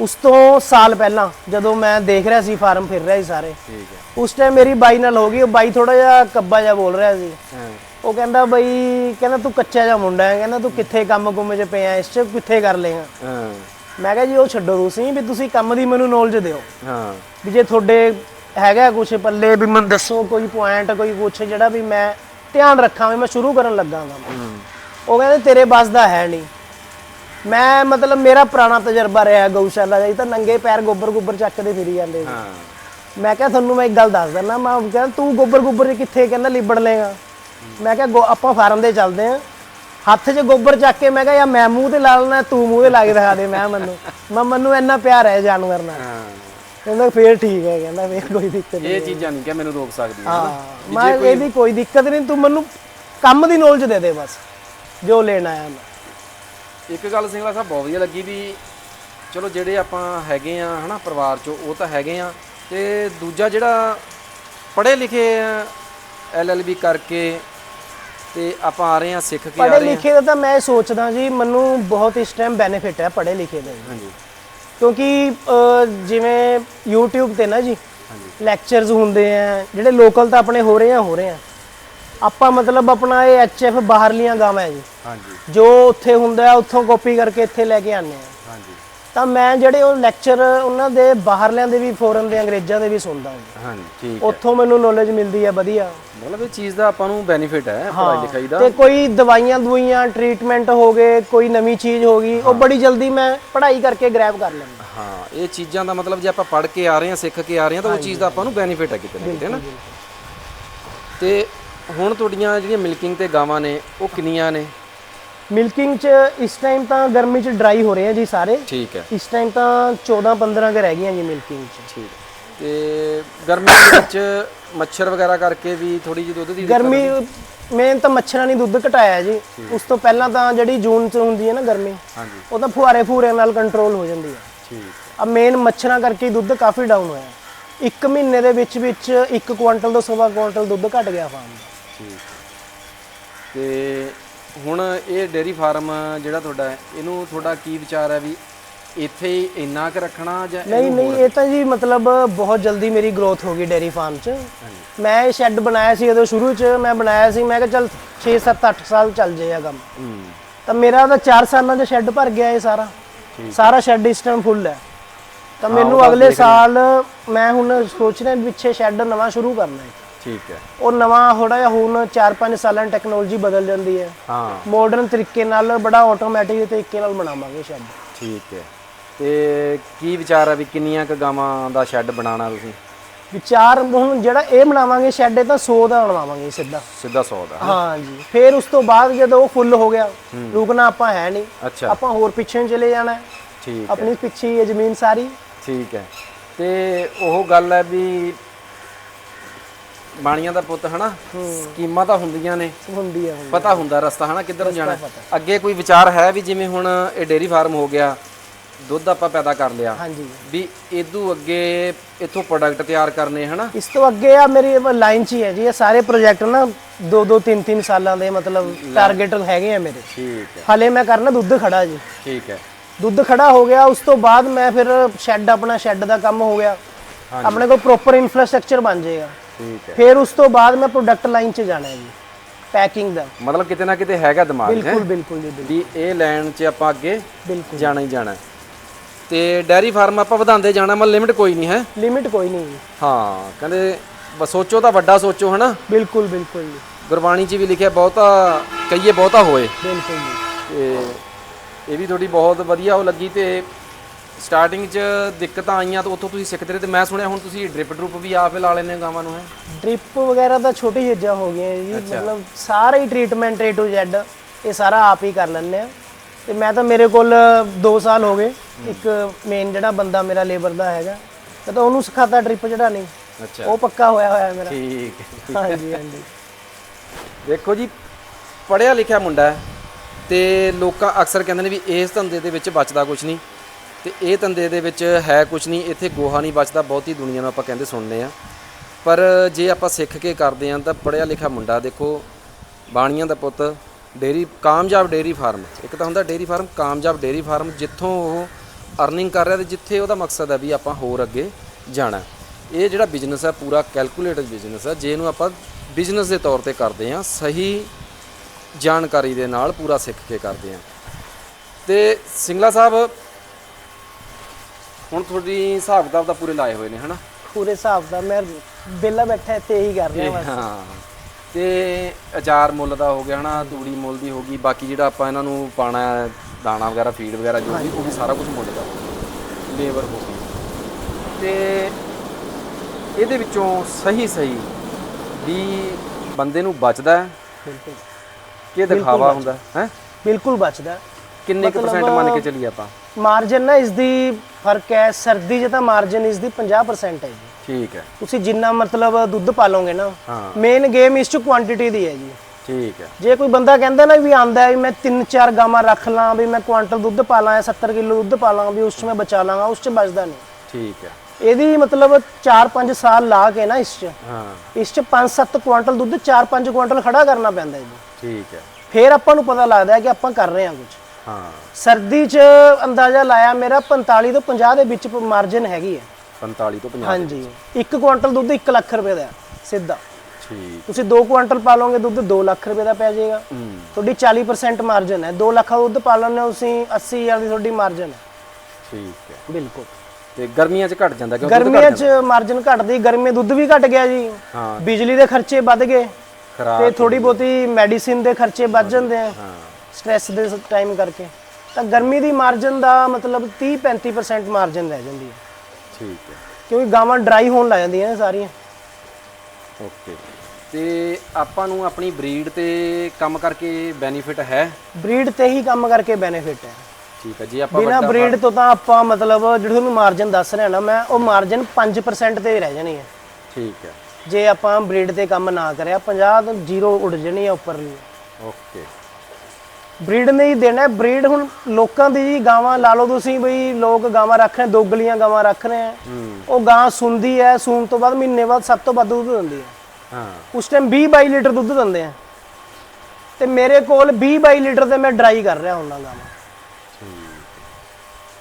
ਉਸ ਤੋਂ ਸਾਲ ਪਹਿਲਾਂ ਜਦੋਂ ਮੈਂ ਦੇਖ ਰਿਹਾ ਸੀ ਫਾਰਮ ਫਿਰ ਰਿਹਾ ਸੀ ਸਾਰੇ। ਠੀਕ ਹੈ। ਉਸ ਟਾਈਮ ਮੇਰੀ ਬਾਈ ਨਾਲ ਹੋ ਗਈ ਉਹ ਬਾਈ ਥੋੜਾ ਜਿਹਾ ਕੱਬਾ ਜਿਹਾ ਬੋਲ ਰਿਹਾ ਸੀ। ਹਾਂ। ਉਹ ਕਹਿੰਦਾ ਬਈ ਕਹਿੰਦਾ ਤੂੰ ਕੱਚਾ ਜਿਹਾ ਮੁੰਡਾ ਹੈ ਕਹਿੰਦਾ ਤੂੰ ਕਿੱਥੇ ਕੰਮ ਕੁੰਮ 'ਚ ਪਿਆ ਇਸ 'ਚ ਕਿੱਥੇ ਕਰ ਲੇਗਾ ਹਾਂ। ਮੈਂ ਕਿਹਾ ਜੀ ਉਹ ਛੱਡੋ ਤੁਸੀਂ ਵੀ ਤੁਸੀਂ ਕੰਮ ਦੀ ਮੈਨੂੰ ਨੌਲੇਜ ਦਿਓ। ਹਾਂ। ਵੀ ਜੇ ਤੁਹਾਡੇ ਹੈਗਾ ਕੁਝ ਪੱਲੇ ਵੀ ਮੈਨੂੰ ਦੱਸੋ ਕੋਈ ਪੁਆਇੰਟ ਕੋਈ ਕੁਛ ਜਿਹੜਾ ਵੀ ਮੈਂ ਧਿਆਨ ਰੱਖਾਂ ਵੀ ਮੈਂ ਸ਼ੁਰੂ ਕਰਨ ਲੱਗਾ ਹਾਂ ਹੂੰ। ਉਹ ਕਹਿੰਦੇ ਤੇਰੇ ਬਸ ਦਾ ਹੈ ਨਹੀਂ। ਮੈਂ ਮਤਲਬ ਮੇਰਾ ਪੁਰਾਣਾ ਤਜਰਬਾ ਰਿਹਾ ਗਊਸ਼ਾਲਾ ਜਾਈ ਤਾਂ ਨੰਗੇ ਪੈਰ ਗੋਬਰ ਗੁੱਬਰ ਚੱਕਦੇ ਫਿਰੀ ਜਾਂਦੇ ਸੀ। ਹਾਂ। ਮੈਂ ਕਿਹਾ ਤੁਹਾਨੂੰ ਮੈਂ ਇੱਕ ਗੱਲ ਦੱਸ ਦਿੰਦਾ ਮੈਂ ਕਹਿੰਦਾ ਤੂੰ ਗੋਬਰ ਗੁੱਬਰ ਕਿੱਥੇ ਕਹਿੰਦਾ ਲਿਬੜ ਲੇਗਾ ਮੈਂ ਕਿਹਾ ਆਪਾਂ ਫਾਰਮ ਦੇ ਚੱਲਦੇ ਆਂ। ਹੱਥ 'ਚ ਗੋਬਰ ਚੱਕ ਕੇ ਮੈਂ ਕਿਹਾ ਯਾ ਮੈਂ ਮੂੰਹ ਤੇ ਲਾ ਲੈਣਾ ਤੂੰ ਮੂੰਹ ਤੇ ਲਾ ਕੇ ਦਿਖਾ ਦੇ। ਮੈਂ ਮੈਨੂੰ ਮੈਂ ਮੈਨੂੰ ਇੰਨਾ ਪਿਆਰ ਹੈ ਜਾਨਵਰ ਨਾਲ। ਕਹਿੰਦਾ ਫੇਰ ਠੀਕ ਹੈ। ਕਹਿੰਦਾ ਫੇਰ ਕੋਈ ਦਿੱਕਤ ਨਹੀਂ ਇਹ ਚੀਜ਼ਾਂ ਨਹੀਂ ਕਿ ਮੈਨੂੰ ਰੋਕ ਸਕਦੀ ਹਾਂ। ਮੈਂ ਇਹਦੀ ਕੋਈ ਦਿੱਕਤ ਨਹੀਂ ਤੂੰ ਮੈਨੂੰ ਕੰਮ ਦੀ ਨੌਲੇਜ ਦੇ ਦੇ ਬਸ ਜੋ ਲੈਣਾ ਹੈ ਮੈਂ। ਇੱਕ ਗੱਲ ਸਿੰਗਲਾ ਸਾਹਿਬ ਬਹੁਤ ਵਧੀਆ ਲੱਗੀ ਵੀ ਚਲੋ ਜਿਹੜੇ ਆਪਾਂ ਹੈਗੇ ਆ ਹਨਾ ਪਰਿਵਾਰ ਚੋਂ ਉਹ ਤਾਂ ਹੈਗੇ ਆ ਤੇ ਦੂਜਾ ਜਿਹੜਾ ਪੜ੍ਹੇ ਲਿਖੇ ਐਲਐਲਬੀ ਕਰਕੇ ਤੇ ਆਪਾਂ ਆ ਰਹੇ ਆ ਸਿੱਖ ਕੇ ਆ ਪੜ੍ਹੇ ਰਹੇ ਆ ਲਿਖੇ ਦਾ ਤਾਂ ਮੈਂ ਸੋਚਦਾ ਜੀ ਮੈਨੂੰ ਬਹੁਤ ਇਸ ਟਾਈਮ ਬੈਨੀਫਿਟ ਹੈ ਪੜ੍ਹੇ ਲਿਖੇ ਦਾ ਜੀ। ਹਾਂਜੀ। ਕਿਉਂਕਿ ਅਹ, ਜਿਵੇਂ YouTube ਤੇ ਨਾ ਜੀ ਹਾਂਜੀ। ਲੈਕਚਰਸ ਹੁੰਦੇ ਆ ਜਿਹੜੇ ਲੋਕਲ ਤਾਂ ਆਪਣੇ ਹੋ ਰਹੇ ਆ ਹੋ ਰਹੇ ਆ। ਆਪਾਂ ਮਤਲਬ ਆਪਣਾ ਇਹ ਐਚਐਫ ਬਾਹਰਲੀਆਂ ਗਾਵਾਂ ਹੈ ਜੀ। ਹਾਂਜੀ। ਜੋ ਉੱਥੇ ਹੁੰਦਾ ਹੈ ਉੱਥੋਂ ਕਾਪੀ ਕਰਕੇ ਇੱਥੇ ਲੈ ਕੇ ਆਉਂਦੇ ਆ। ਹਾਂਜੀ। ਤਾਂ ਮੈਂ ਜਿਹੜੇ ਉਹ ਲੈਕਚਰ ਉਹਨਾਂ ਦੇ ਬਾਹਰਲਿਆਂ ਦੇ ਵੀ ਫੋਰਨ ਦੇ ਅੰਗਰੇਜ਼ਾਂ ਦੇ ਵੀ ਸੁਣਦਾ ਹਾਂ। ਹਾਂਜੀ ਠੀਕ ਹੈ। ਉੱਥੋਂ ਮੈਨੂੰ ਨੌਲੇਜ ਮਿਲਦੀ ਹੈ ਵਧੀਆ। ਮਤਲਬ ਇਹ ਚੀਜ਼ ਦਾ ਆਪਾਂ ਨੂੰ ਬੈਨੀਫਿਟ ਹੈ ਪੜ੍ਹਾਈ ਲਿਖਾਈ ਦਾ। ਤੇ ਕੋਈ ਦਵਾਈਆਂ ਦਵਾਈਆਂ ਟ੍ਰੀਟਮੈਂਟ ਹੋ ਗਏ ਕੋਈ ਨਵੀਂ ਚੀਜ਼ ਹੋ ਗਈ ਉਹ ਬੜੀ ਜਲਦੀ ਮੈਂ ਪੜ੍ਹਾਈ ਕਰਕੇ ਗ੍ਰੈਬ ਕਰ ਲੈਂਦਾ। ਹਾਂ ਇਹ ਚੀਜ਼ਾਂ ਦਾ ਮਤਲਬ ਜੇ ਆਪਾਂ ਪੜ੍ਹ ਕੇ ਆ ਰਹੇ ਹਾਂ ਸਿੱਖ ਕੇ ਆ ਰਹੇ ਹਾਂ ਤਾਂ ਉਹ ਚੀਜ਼ ਦਾ ਆਪਾਂ ਨੂੰ ਬੈਨੀਫਿਟ ਹੈ ਕਿਤੇ ਨਾ ਕਿਤੇ ਨਾ? ਤੇ ਹੁਣ ਤੁਹਾਡੀਆਂ ਜਿਹੜੀਆਂ ਮਿਲਕਿੰਗ ਤੇ ਗਾਵਾਂ ਨੇ ਉਹ ਕਿੰਨੀਆਂ ਨੇ? ਮਿਲਕਿੰਗ ਚ ਇਸ ਟਾਈਮ ਤਾਂ ਗਰਮੀ ਚ ਡਰਾਈ ਹੋ ਰਹੇ ਆ ਜੀ ਸਾਰੇ। ਠੀਕ ਹੈ। ਇਸ ਟਾਈਮ ਤਾਂ 14 15 ਕੁ ਰਹਿ ਗਈਆਂ ਜੀ ਮਿਲਕਿੰਗ ਚ। ਠੀਕ ਤੇ ਗਰਮੀ ਦੇ ਵਿੱਚ ਮੱਛਰ ਵਗੈਰਾ ਕਰਕੇ ਵੀ ਥੋੜੀ ਜਿਹੀ ਦੁੱਧ ਦੀ ਗਰਮੀ ਮੇਨ ਤਾਂ ਮੱਛਰਾਂ ਨੇ ਦੁੱਧ ਘਟਾਇਆ ਜੀ। ਉਸ ਤੋਂ ਪਹਿਲਾਂ ਤਾਂ ਜਿਹੜੀ ਜੂਨ ਚ ਹੁੰਦੀ ਹੈ ਨਾ ਗਰਮੀ ਹਾਂਜੀ। ਉਹ ਤਾਂ ਫੁਹਾਰੇ ਫੂਰੇ ਨਾਲ ਕੰਟਰੋਲ ਹੋ ਜਾਂਦੀ ਹੈ। ਠੀਕ ਆ ਮੇਨ ਮੱਛਰਾਂ ਕਰਕੇ ਦੁੱਧ ਕਾਫੀ ਡਾਊਨ ਹੋਇਆ। ਇੱਕ ਮਹੀਨੇ ਦੇ ਵਿੱਚ ਵਿੱਚ 1 ਕੁਆਂਟਲ ਤੋਂ ਸਵਾ ਕੁਆਂਟਲ ਦੁੱਧ ਘਟ ਗਿਆ ਫਾਰਮ ਦਾ। ਠੀਕ ਤੇ ਹੁਣ ਇਹ ਡੇਰੀ ਫਾਰਮ ਜਿਹੜਾ ਤੁਹਾਡਾ ਹੈ ਇਹਨੂੰ ਤੁਹਾਡਾ ਕੀ ਵਿਚਾਰ ਹੈ ਵੀ ਇੱਥੇ ਹੀ ਇੰਨਾ ਕੁ ਰੱਖਣਾ ਜਾਂ ਨਹੀਂ ਨਹੀਂ ਇਹ ਤਾਂ ਜੀ ਮਤਲਬ ਬਹੁਤ ਜਲਦੀ ਮੇਰੀ ਗਰੋਥ ਹੋ ਗਈ ਡੇਰੀ ਫਾਰਮ 'ਚ। ਮੈਂ ਇਹ ਸ਼ੈੱਡ ਬਣਾਇਆ ਸੀ ਜਦੋਂ ਸ਼ੁਰੂ 'ਚ ਮੈਂ ਬਣਾਇਆ ਸੀ ਮੈਂ ਕਿਹਾ ਚੱਲ 6 7 8 ਸਾਲ ਚੱਲ ਜਾਏਗਾ ਕੰਮ। ਹੂੰ। ਤਾਂ ਮੇਰਾ ਤਾਂ 4 ਸਾਲਾਂ 'ਚ ਸ਼ੈੱਡ ਭਰ ਗਿਆ ਇਹ ਸਾਰਾ। ਸਾਰਾ ਸ਼ੈੱਡ ਇਸ ਟਾਈਮ ਫੁੱਲ ਹੈ। ਤਾਂ ਮੈਨੂੰ ਅਗਲੇ ਸਾਲ ਮੈਂ ਹੁਣ ਸੋਚ ਰਿਹਾ ਪਿੱਛੇ ਸ਼ੈੱਡ ਨਵਾਂ ਸ਼ੁਰੂ ਕਰਨਾ ਹੈ। ਠੀਕ ਹੈ। ਉਹ ਨਵਾਂ ਥੋੜਾ ਜਿਹਾ ਹੁਣ 4-5 ਸਾਲਾਂ ਟੈਕਨੋਲੋਜੀ ਬਦਲ ਜਾਂਦੀ ਹੈ। ਹਾਂ। ਮਾਡਰਨ ਤਰੀਕੇ ਨਾਲ ਬੜਾ ਆਟੋਮੈਟਿਕ ਤਰੀਕੇ ਨਾਲ ਬਣਾਵਾਂਗੇ ਸ਼ੈੱਡ। ਠੀਕ ਹੈ। ਤੇ ਕੀ ਵਿਚਾਰ ਹੈ ਵੀ ਕਿੰਨੀਆਂ ਕ ਗਾਵਾਂ ਦਾ ਸ਼ੈੱਡ ਬਣਾਉਣਾ ਤੁਸੀਂ? ਵਿਚਾਰ ਹੁਣ ਜਿਹੜਾ ਇਹ ਬਣਾਵਾਂਗੇ ਸ਼ੈੱਡ ਇਹ ਤਾਂ 100 ਦਾ ਬਣਵਾਵਾਂਗੇ ਸਿੱਧਾ। ਸਿੱਧਾ 100 ਦਾ। ਹਾਂ ਜੀ। ਫਿਰ ਉਸ ਤੋਂ ਬਾਅਦ ਜਦੋਂ ਉਹ ਫੁੱਲ ਹੋ ਗਿਆ ਰੁਕਣਾ ਆਪਾਂ ਹੈ ਨਹੀਂ। ਆਪਾਂ ਹੋਰ ਪਿੱਛੇ ਚਲੇ ਜਾਣਾ ਹੈ। ਠੀਕ ਹੈ। ਆਪਣੀ ਪਿੱਛੇ ਹੀ ਹੈ ਜ਼ਮੀਨ ਸਾਰੀ। ਠੀਕ ਹੈ। ਤੇ ਉਹ ਗੱਲ ਹੈ ਵੀ ਬਾਣੀਆਂ ਦਾ ਪੁੱਤ ਹਨਾ? ਸਕੀਮਾਂ ਤਾਂ ਹੁੰਦੀਆਂ ਨੇ। ਹੁੰਦੀ ਪਤਾ ਹੁੰਦਾ ਰਸਤਾ ਹਨਾ ਕਿੱਧਰ ਨੂੰ ਜਾਣਾ। ਅੱਗੇ ਕੋਈ ਵਿਚਾਰ ਹੈ ਵੀ ਜਿਵੇਂ ਹੁਣ ਇਹ ਡੇਰੀ ਫਾਰਮ ਹੋ ਗਿਆ ਦੁੱਧ ਆਪਾਂ ਪੈਦਾ ਕਰ ਲਿਆ। ਹਾਂਜੀ। ਵੀ ਇਦੋਂ ਅੱਗੇ ਇਥੋਂ ਪ੍ਰੋਡਕਟ ਤਿਆਰ ਕਰਨੇ ਹਨਾ? ਇਸ ਤੋਂ ਅੱਗੇ ਆ ਮੇਰੀ ਲਾਈਨ 'ਚ ਹੀ ਹੈ ਜੀ ਇਹ ਸਾਰੇ ਪ੍ਰੋਜੈਕਟ ਨਾ 2 2 3 3 ਸਾਲਾਂ ਦੇ ਮਤਲਬ ਟਾਰਗੇਟ ਹੈਗੇ ਆ ਮੇਰੇ। ਠੀਕ ਹੈ। ਹਲੇ ਮੈਂ ਕਰਨਾ ਦੁੱਧ ਖੜਾ ਜੀ। ਠੀਕ ਹੈ। ਦੁੱਧ ਖੜਾ ਹੋ ਗਿਆ ਉਸ ਤੋਂ ਬਾਅਦ ਮੈਂ ਫਿਰ ਸ਼ੈੱਡ ਆਪਣਾ ਸ਼ੈੱਡ ਦਾ ਕੰਮ ਹੋ ਗਿਆ। ਆਪਣੇ ਕੋਲ ਪ੍ਰੋਪਰ ਇਨਫਰਾਸਟ੍ਰਕਚਰ ਬਣ ਜਾਏਗਾ। ਠੀਕ ਹੈ। ਫਿਰ ਉਸ ਤੋਂ ਬਾਅਦ ਮੈਂ ਪ੍ਰੋਡਕਟ ਲਾਈਨ 'ਚ ਜਾਣਾ ਹੈ ਜੀ ਪੈਕਿੰਗ ਦਾ। ਮਤਲਬ ਕਿਤੇ ਨਾ ਕਿਤੇ ਹੈਗਾ ਦਿਮਾਗ ਹੈਂ? ਬਿਲਕੁਲ ਬਿਲਕੁਲ ਜੀ ਬਿਲਕੁਲ। ਵੀ ਇਹ ਲਾਈਨ 'ਚ ਆਪਾਂ ਅੱਗੇ ਬਿਲਕੁਲ। ਜਾਣਾ ਹੀ ਜਾਣਾ। ਹੈ। ਤੇ ਡੈਰੀ ਫਾਰਮ ਆਪਾਂ ਵਧਾਉਂਦੇ ਜਾਣਾ ਮਤਲਬ ਲਿਮਿਟ ਕੋਈ ਨਹੀਂ ਹੈ? ਲਿਮਿਟ ਕੋਈ ਨਹੀਂ ਜੀ। ਹਾਂ ਕਹਿੰਦੇ ਸੋਚੋ ਤਾਂ ਵੱਡਾ ਸੋਚੋ ਹਨਾ? ਬਿਲਕੁਲ ਬਿਲਕੁਲ ਜੀ। ਗੁਰਬਾਣੀ 'ਚ ਵੀ ਲਿਖਿਆ ਬਹੁਤਾ ਕਹੀਏ ਬਹੁਤਾ ਹੋਏ। ਬਿਲਕੁਲ ਜੀ। ਤੇ ਇਹ ਵੀ ਤੁਹਾਡੀ ਬਹੁਤ ਵਧੀਆ ਉਹ ਲੱਗੀ ਤੇ ਸਟਾਰਟਿੰਗ 'ਚ ਦਿੱਕਤਾਂ ਆਈਆਂ ਤਾਂ ਉੱਥੋਂ ਤੁਸੀਂ ਸਿੱਖਦੇ ਰਹੇ ਤੇ ਮੈਂ ਸੁਣਿਆ ਹੁਣ ਤੁਸੀਂ ਡ੍ਰਿਪ ਡਰੂਪ ਵੀ ਆਪੇ ਲਾ ਲੈਂਦੇ ਹੋ ਗਾਵਾਂ ਨੂੰ ਹੈ? ਡ੍ਰਿਪ ਵਗੈਰਾ ਤਾਂ ਛੋਟੀ ਚੀਜ਼ਾਂ ਹੋ ਗਈਆਂ ਜੀ ਮਤਲਬ ਸਾਰਾ ਹੀ ਟ੍ਰੀਟਮੈਂਟ A to Z ਇਹ ਸਾਰਾ ਆਪ ਹੀ ਕਰ ਲੈਂਦੇ ਆ। ਤੇ ਮੈਂ ਤਾਂ ਮੇਰੇ ਕੋਲ 2 ਸਾਲ ਹੋ ਗਏ ਇੱਕ ਮੇਨ ਜਿਹੜਾ ਬੰਦਾ ਮੇਰਾ ਲੇਬਰ ਦਾ ਹੈਗਾ ਮੈਂ ਤਾਂ ਉਹਨੂੰ ਸਿਖਾਤਾ ਡ੍ਰਿਪ ਜਿਹੜਾ ਨਹੀਂ ਅੱਛਾ। ਉਹ ਪੱਕਾ ਹੋਇਆ ਹੋਇਆ ਮੇਰਾ। ਠੀਕ ਹੈ। ਹਾਂਜੀ ਹਾਂਜੀ। ਦੇਖੋ ਜੀ ਪੜਿਆ ਲਿਖਿਆ ਮੁੰਡਾ ਹੈ ਤੇ ਲੋਕਾਂ ਅਕਸਰ ਕਹਿੰਦੇ ਨੇ ਵੀ ਇਸ ਧੰਦੇ ਦੇ ਵਿੱਚ ਬਚਦਾ ਕੁਝ ਨਹੀਂ। ਤੇ ਇਹ ਧੰਦੇ ਦੇ ਵਿੱਚ ਹੈ ਕੁਝ ਨਹੀਂ, ਇੱਥੇ ਗੋਹਾ ਨਹੀਂ ਬਚਦਾ, ਬਹੁਤੀ ਦੁਨੀਆ ਨੂੰ ਆਪਾਂ ਕਹਿੰਦੇ ਸੁਣਨੇ ਆ ਪਰ ਜੇ ਆਪਾਂ ਸਿੱਖ ਕੇ ਕਰਦੇ ਆਂ ਤਾਂ ਪੜਿਆ ਲਿਖਿਆ ਮੁੰਡਾ ਦੇਖੋ, ਬਾਣੀਆਂ ਦਾ ਪੁੱਤ, ਡੇਰੀ, ਕਾਮਯਾਬ ਡੇਰੀ ਫਾਰਮ। ਇੱਕ ਤਾਂ ਹੁੰਦਾ ਡੇਰੀ ਫਾਰਮ, ਕਾਮਯਾਬ ਡੇਰੀ ਫਾਰਮ, ਜਿੱਥੋਂ ਉਹ ਅਰਨਿੰਗ ਕਰ ਰਿਹਾ ਤੇ ਜਿੱਥੇ ਉਹਦਾ ਮਕਸਦ ਹੈ ਵੀ ਆਪਾਂ ਹੋਰ ਅੱਗੇ ਜਾਣਾ। ਇਹ ਜਿਹੜਾ ਬਿਜ਼ਨਸ ਹੈ, ਪੂਰਾ ਕੈਲਕੂਲੇਟਡ ਬਿਜ਼ਨਸ ਹੈ, ਜੇ ਇਹਨੂੰ ਆਪਾਂ ਬਿਜ਼ਨਸ ਦੇ ਤੌਰ ਤੇ ਕਰਦੇ ਆਂ ਸਹੀ ਜਾਣਕਾਰੀ ਦੇ ਨਾਲ ਪੂਰਾ ਸਿੱਖ ਕੇ ਕਰਦੇ ਆਂ ਤੇ ਸਿੰਗਲਾ ਸਾਹਿਬ ਹੁਣ ਤੁਹਾਡੀ ਹਿਸਾਬ ਕਿਤਾਬ ਤਾਂ ਪੂਰੇ ਲਾਏ ਹੋਏ ਨੇ ਹਨਾ? ਪੂਰੇ ਹਿਸਾਬ ਦਾ ਮੈਂ ਬੇਲਾ ਬੈਠਾ ਇੱਥੇ ਇਹੀ ਕਰ ਰਿਹਾ ਬਸ। ਹਾਂ। ਤੇ ਅਚਾਰ ਮੁੱਲ ਦਾ ਹੋ ਗਿਆ ਹਨਾ ਤੂੜੀ ਮੁੱਲ ਦੀ ਹੋ ਗਈ ਬਾਕੀ ਜਿਹੜਾ ਆਪਾਂ ਇਹਨਾਂ ਨੂੰ ਪਾਣਾ ਹੈ, ਦਾਣਾ ਵਗੈਰਾ ਫੀਡ ਵਗੈਰਾ ਜੋ ਵੀ ਉਹ ਵੀ ਸਾਰਾ ਕੁਝ ਮੁੱਲ ਦਾ ਲੇਬਰ ਹੋ ਗਈ। ਤੇ ਇਹਦੇ ਵਿੱਚੋਂ ਸਹੀ ਸਹੀ ਵੀ ਬੰਦੇ ਨੂੰ ਬਚਦਾ ਹੈ ਬਿਲਕੁਲ। ਕਿ ਦਿਖਾਵਾ ਹੁੰਦਾ ਹੈ ਬਿਲਕੁਲ ਬਚਦਾ ਕਿੰਨੇ ਕੁ ਪਰਸੈਂਟ ਮੰਨ ਕੇ ਚੱਲੀਏ ਆਪਾਂ? ਮਾਰਜਨ ਨਾ ਇਸ ਦੀ ਫ਼ਰਕ ਹੈ ਸਰਦੀ 'ਚ ਤਾਂ ਮਾਰਜਨ ਇਸ ਦੀ 50% ਹੈ ਜੀ। ਠੀਕ ਹੈ। ਤੁਸੀਂ ਜਿੰਨਾ ਮਤਲਬ ਦੁੱਧ ਪਾਲੋਗੇ ਨਾ ਹਾਂ। ਮੇਨ ਗੇਮ ਇਸ ਚ ਕੁਆਂਟੀਟੀ ਦੀ ਹੈ ਜੀ। ਠੀਕ ਹੈ। ਜੇ ਕੋਈ ਬੰਦਾ ਕਹਿੰਦਾ ਨਾ ਵੀ ਆਂਦਾ ਵੀ ਮੈਂ ਤਿੰਨ ਚਾਰ ਗਾਵਾਂ ਰੱਖ ਲਾਂ ਵੀ ਮੈਂ ਕੁਆਂਟਲ ਦੁੱਧ ਪਾ ਲਾਂ 70 ਕਿਲੋ ਦੁੱਧ ਪਾ ਲਾਂ ਵੀ ਉਸ ਚ ਮੈਂ ਬਚਾ ਲਾਂਗਾ ਉਸ ਚ ਬਚਦਾ ਨਹੀਂ। ਠੀਕ ਹੈ। ਇਹਦੀ ਮਤਲਬ 4-5 ਸਾਲ ਲਾ ਕੇ ਨਾ ਇਸ ਚ ਹਾਂ। ਇਸ ਚ 5-7 ਕੁਆਂਟਲ ਦੁੱਧ 4-5 ਕੁਆਂਟਲ ਖੜਾ ਕਰਨਾ ਪੈਂਦਾ ਹੈ ਜੀ। ਠੀਕ ਹੈ। ਫੇਰ ਆਪਾਂ ਨੂੰ ਪਤਾ ਲੱਗਦਾ ਹੈ ਕਿ ਆਪਾਂ ਕਰ ਰਹੇ ਹਾਂ ਕੁਝ ਹਾਂ। ਸਰਦੀ ਚ ਅੰਦਾਜ਼ਾ ਲਾਇਆ ਮੇਰਾ 45 ਤੋਂ 50 ਦੇ ਵਿੱਚ ਮਾਰਜਨ ਹੈਗੀ ਹੈ। 45 ਤੋਂ 50 ਹਾਂਜੀ। 1 ਕੁਆਂਟਲ ਦੁੱਧ 1 ਲੱਖ ਰੁਪਏ ਦਾ ਹੈ, ਸਿੱਧਾ। ਠੀਕ। ਤੁਸੀਂ 2 ਕੁਆਂਟਲ ਪਾ ਲਓਗੇ ਦੁੱਧ 2 ਲੱਖ ਰੁਪਏ ਦਾ ਪੈ ਜਾਏਗਾ। ਤੁਹਾਡੀ 40% ਮਾਰਜਨ ਹੈ। 2 ਲੱਖ ਦਾ ਦੁੱਧ ਪਾ ਲੈਂਦੇ ਹੋ ਤੁਸੀਂ 80000 ਦੀ ਤੁਹਾਡੀ ਮਾਰਜਨ ਹੈ। ਠੀਕ ਹੈ। ਬਿਲਕੁਲ। ਤੇ ਗਰਮੀਆਂ 'ਚ ਘਟ ਜਾਂਦਾ ਕਿਉਂਕਿ ਦੁੱਧ ਗਰਮੀਆਂ 'ਚ ਮਾਰਜਨ ਘਟਦੀ ਗਰਮੀ ਦੁੱਧ ਵੀ ਘਟ ਗਿਆ ਜੀ। ਹਾਂ। ਬਿਜਲੀ ਦੇ ਖਰਚੇ ਵੱਧ ਗਏ। ਖਰਾਬ ਤੇ ਥੋੜੀ ਬਹੁਤੀ ਮੈਡੀਸਿਨ ਦੇ ਖਰਚੇ ਵੱਧ ਜਾਂਦੇ ਆ। ਹਾਂ। ਸਟ੍ਰੈਸ ਦੇ ਟਾਈਮ ਕਰਕੇ ਤਾਂ ਗਰਮੀ ਦੀ ਮਾਰਜਨ ਦਾ ਮਤਲਬ 30 35% ਮਾਰਜਨ ਰਹਿ ਜਾਂਦੀ ਹੈ। ਠੀਕ ਹੈ। ਕਿਉਂਕਿ ਗਾਵਾਂ ਡਰਾਈ ਹੋਣ ਲੱਗ ਜਾਂਦੀਆਂ ਨੇ ਸਾਰੀਆਂ। ਓਕੇ ਤੇ ਆਪਾਂ ਨੂੰ ਆਪਣੀ ਬਰੀਡ ਤੇ ਕੰਮ ਕਰਕੇ ਬੈਨੀਫਿਟ ਹੈ? ਬਰੀਡ ਤੇ ਹੀ ਕੰਮ ਕਰਕੇ ਬੈਨੀਫਿਟ ਹੈ। ਠੀਕ ਹੈ ਜੇ ਆਪਾਂ ਬਿਨਾ ਬਰੀਡ ਤੋਂ ਤਾਂ ਆਪਾਂ ਮਤਲਬ ਜਿਹੜੇ ਤੁਹਾਨੂੰ ਮਾਰਜਨ ਦੱਸ ਰਿਹਾ ਨਾ ਮੈਂ ਉਹ ਮਾਰਜਨ 5% ਤੇ ਹੀ ਰਹਿ ਜਾਣੀ ਹੈ। ਠੀਕ ਹੈ। ਜੇ ਆਪਾਂ ਬਰੀਡ ਤੇ ਕੰਮ ਨਾ ਕਰਿਆ 50 ਤੋਂ ਜ਼ੀਰੋ ਉੱਡ ਜਾਣੀ ਹੈ ਉੱਪਰਲੀ। ਓਕੇ ਬਰੀਡ ਨੇ ਹੀ ਦੇਣਾ ਬਰੀਡ ਹੁਣ ਲੋਕਾਂ ਦੀ ਜੀ ਗਾਵਾਂ ਲਾ ਲਓ ਤੁਸੀਂ ਬਈ ਲੋਕ ਗਾਵਾਂ ਰੱਖ ਰਹੇ ਦੋਗਲੀਆਂ ਗਾਵਾਂ ਰੱਖ ਰਹੇ ਆ ਉਹ ਗਾਂ ਸੁੰਦੀ ਹੈ ਸੂਣ ਤੋਂ ਬਾਅਦ ਮਹੀਨੇ ਬਾਅਦ ਸਭ ਤੋਂ ਵੱਧ ਦੁੱਧ ਦਿੰਦੀ ਹੈ। ਹਾਂ। ਉਸ ਟਾਈਮ 20 22 ਲੀਟਰ ਦੁੱਧ ਦਿੰਦੇ ਆ ਤੇ ਮੇਰੇ ਕੋਲ 20 22 ਲੀਟਰ ਤੇ ਮੈਂ ਡਰਾਈ ਕਰ ਰਿਹਾ ਹੁੰਦਾ ਗਾਵਾਂ।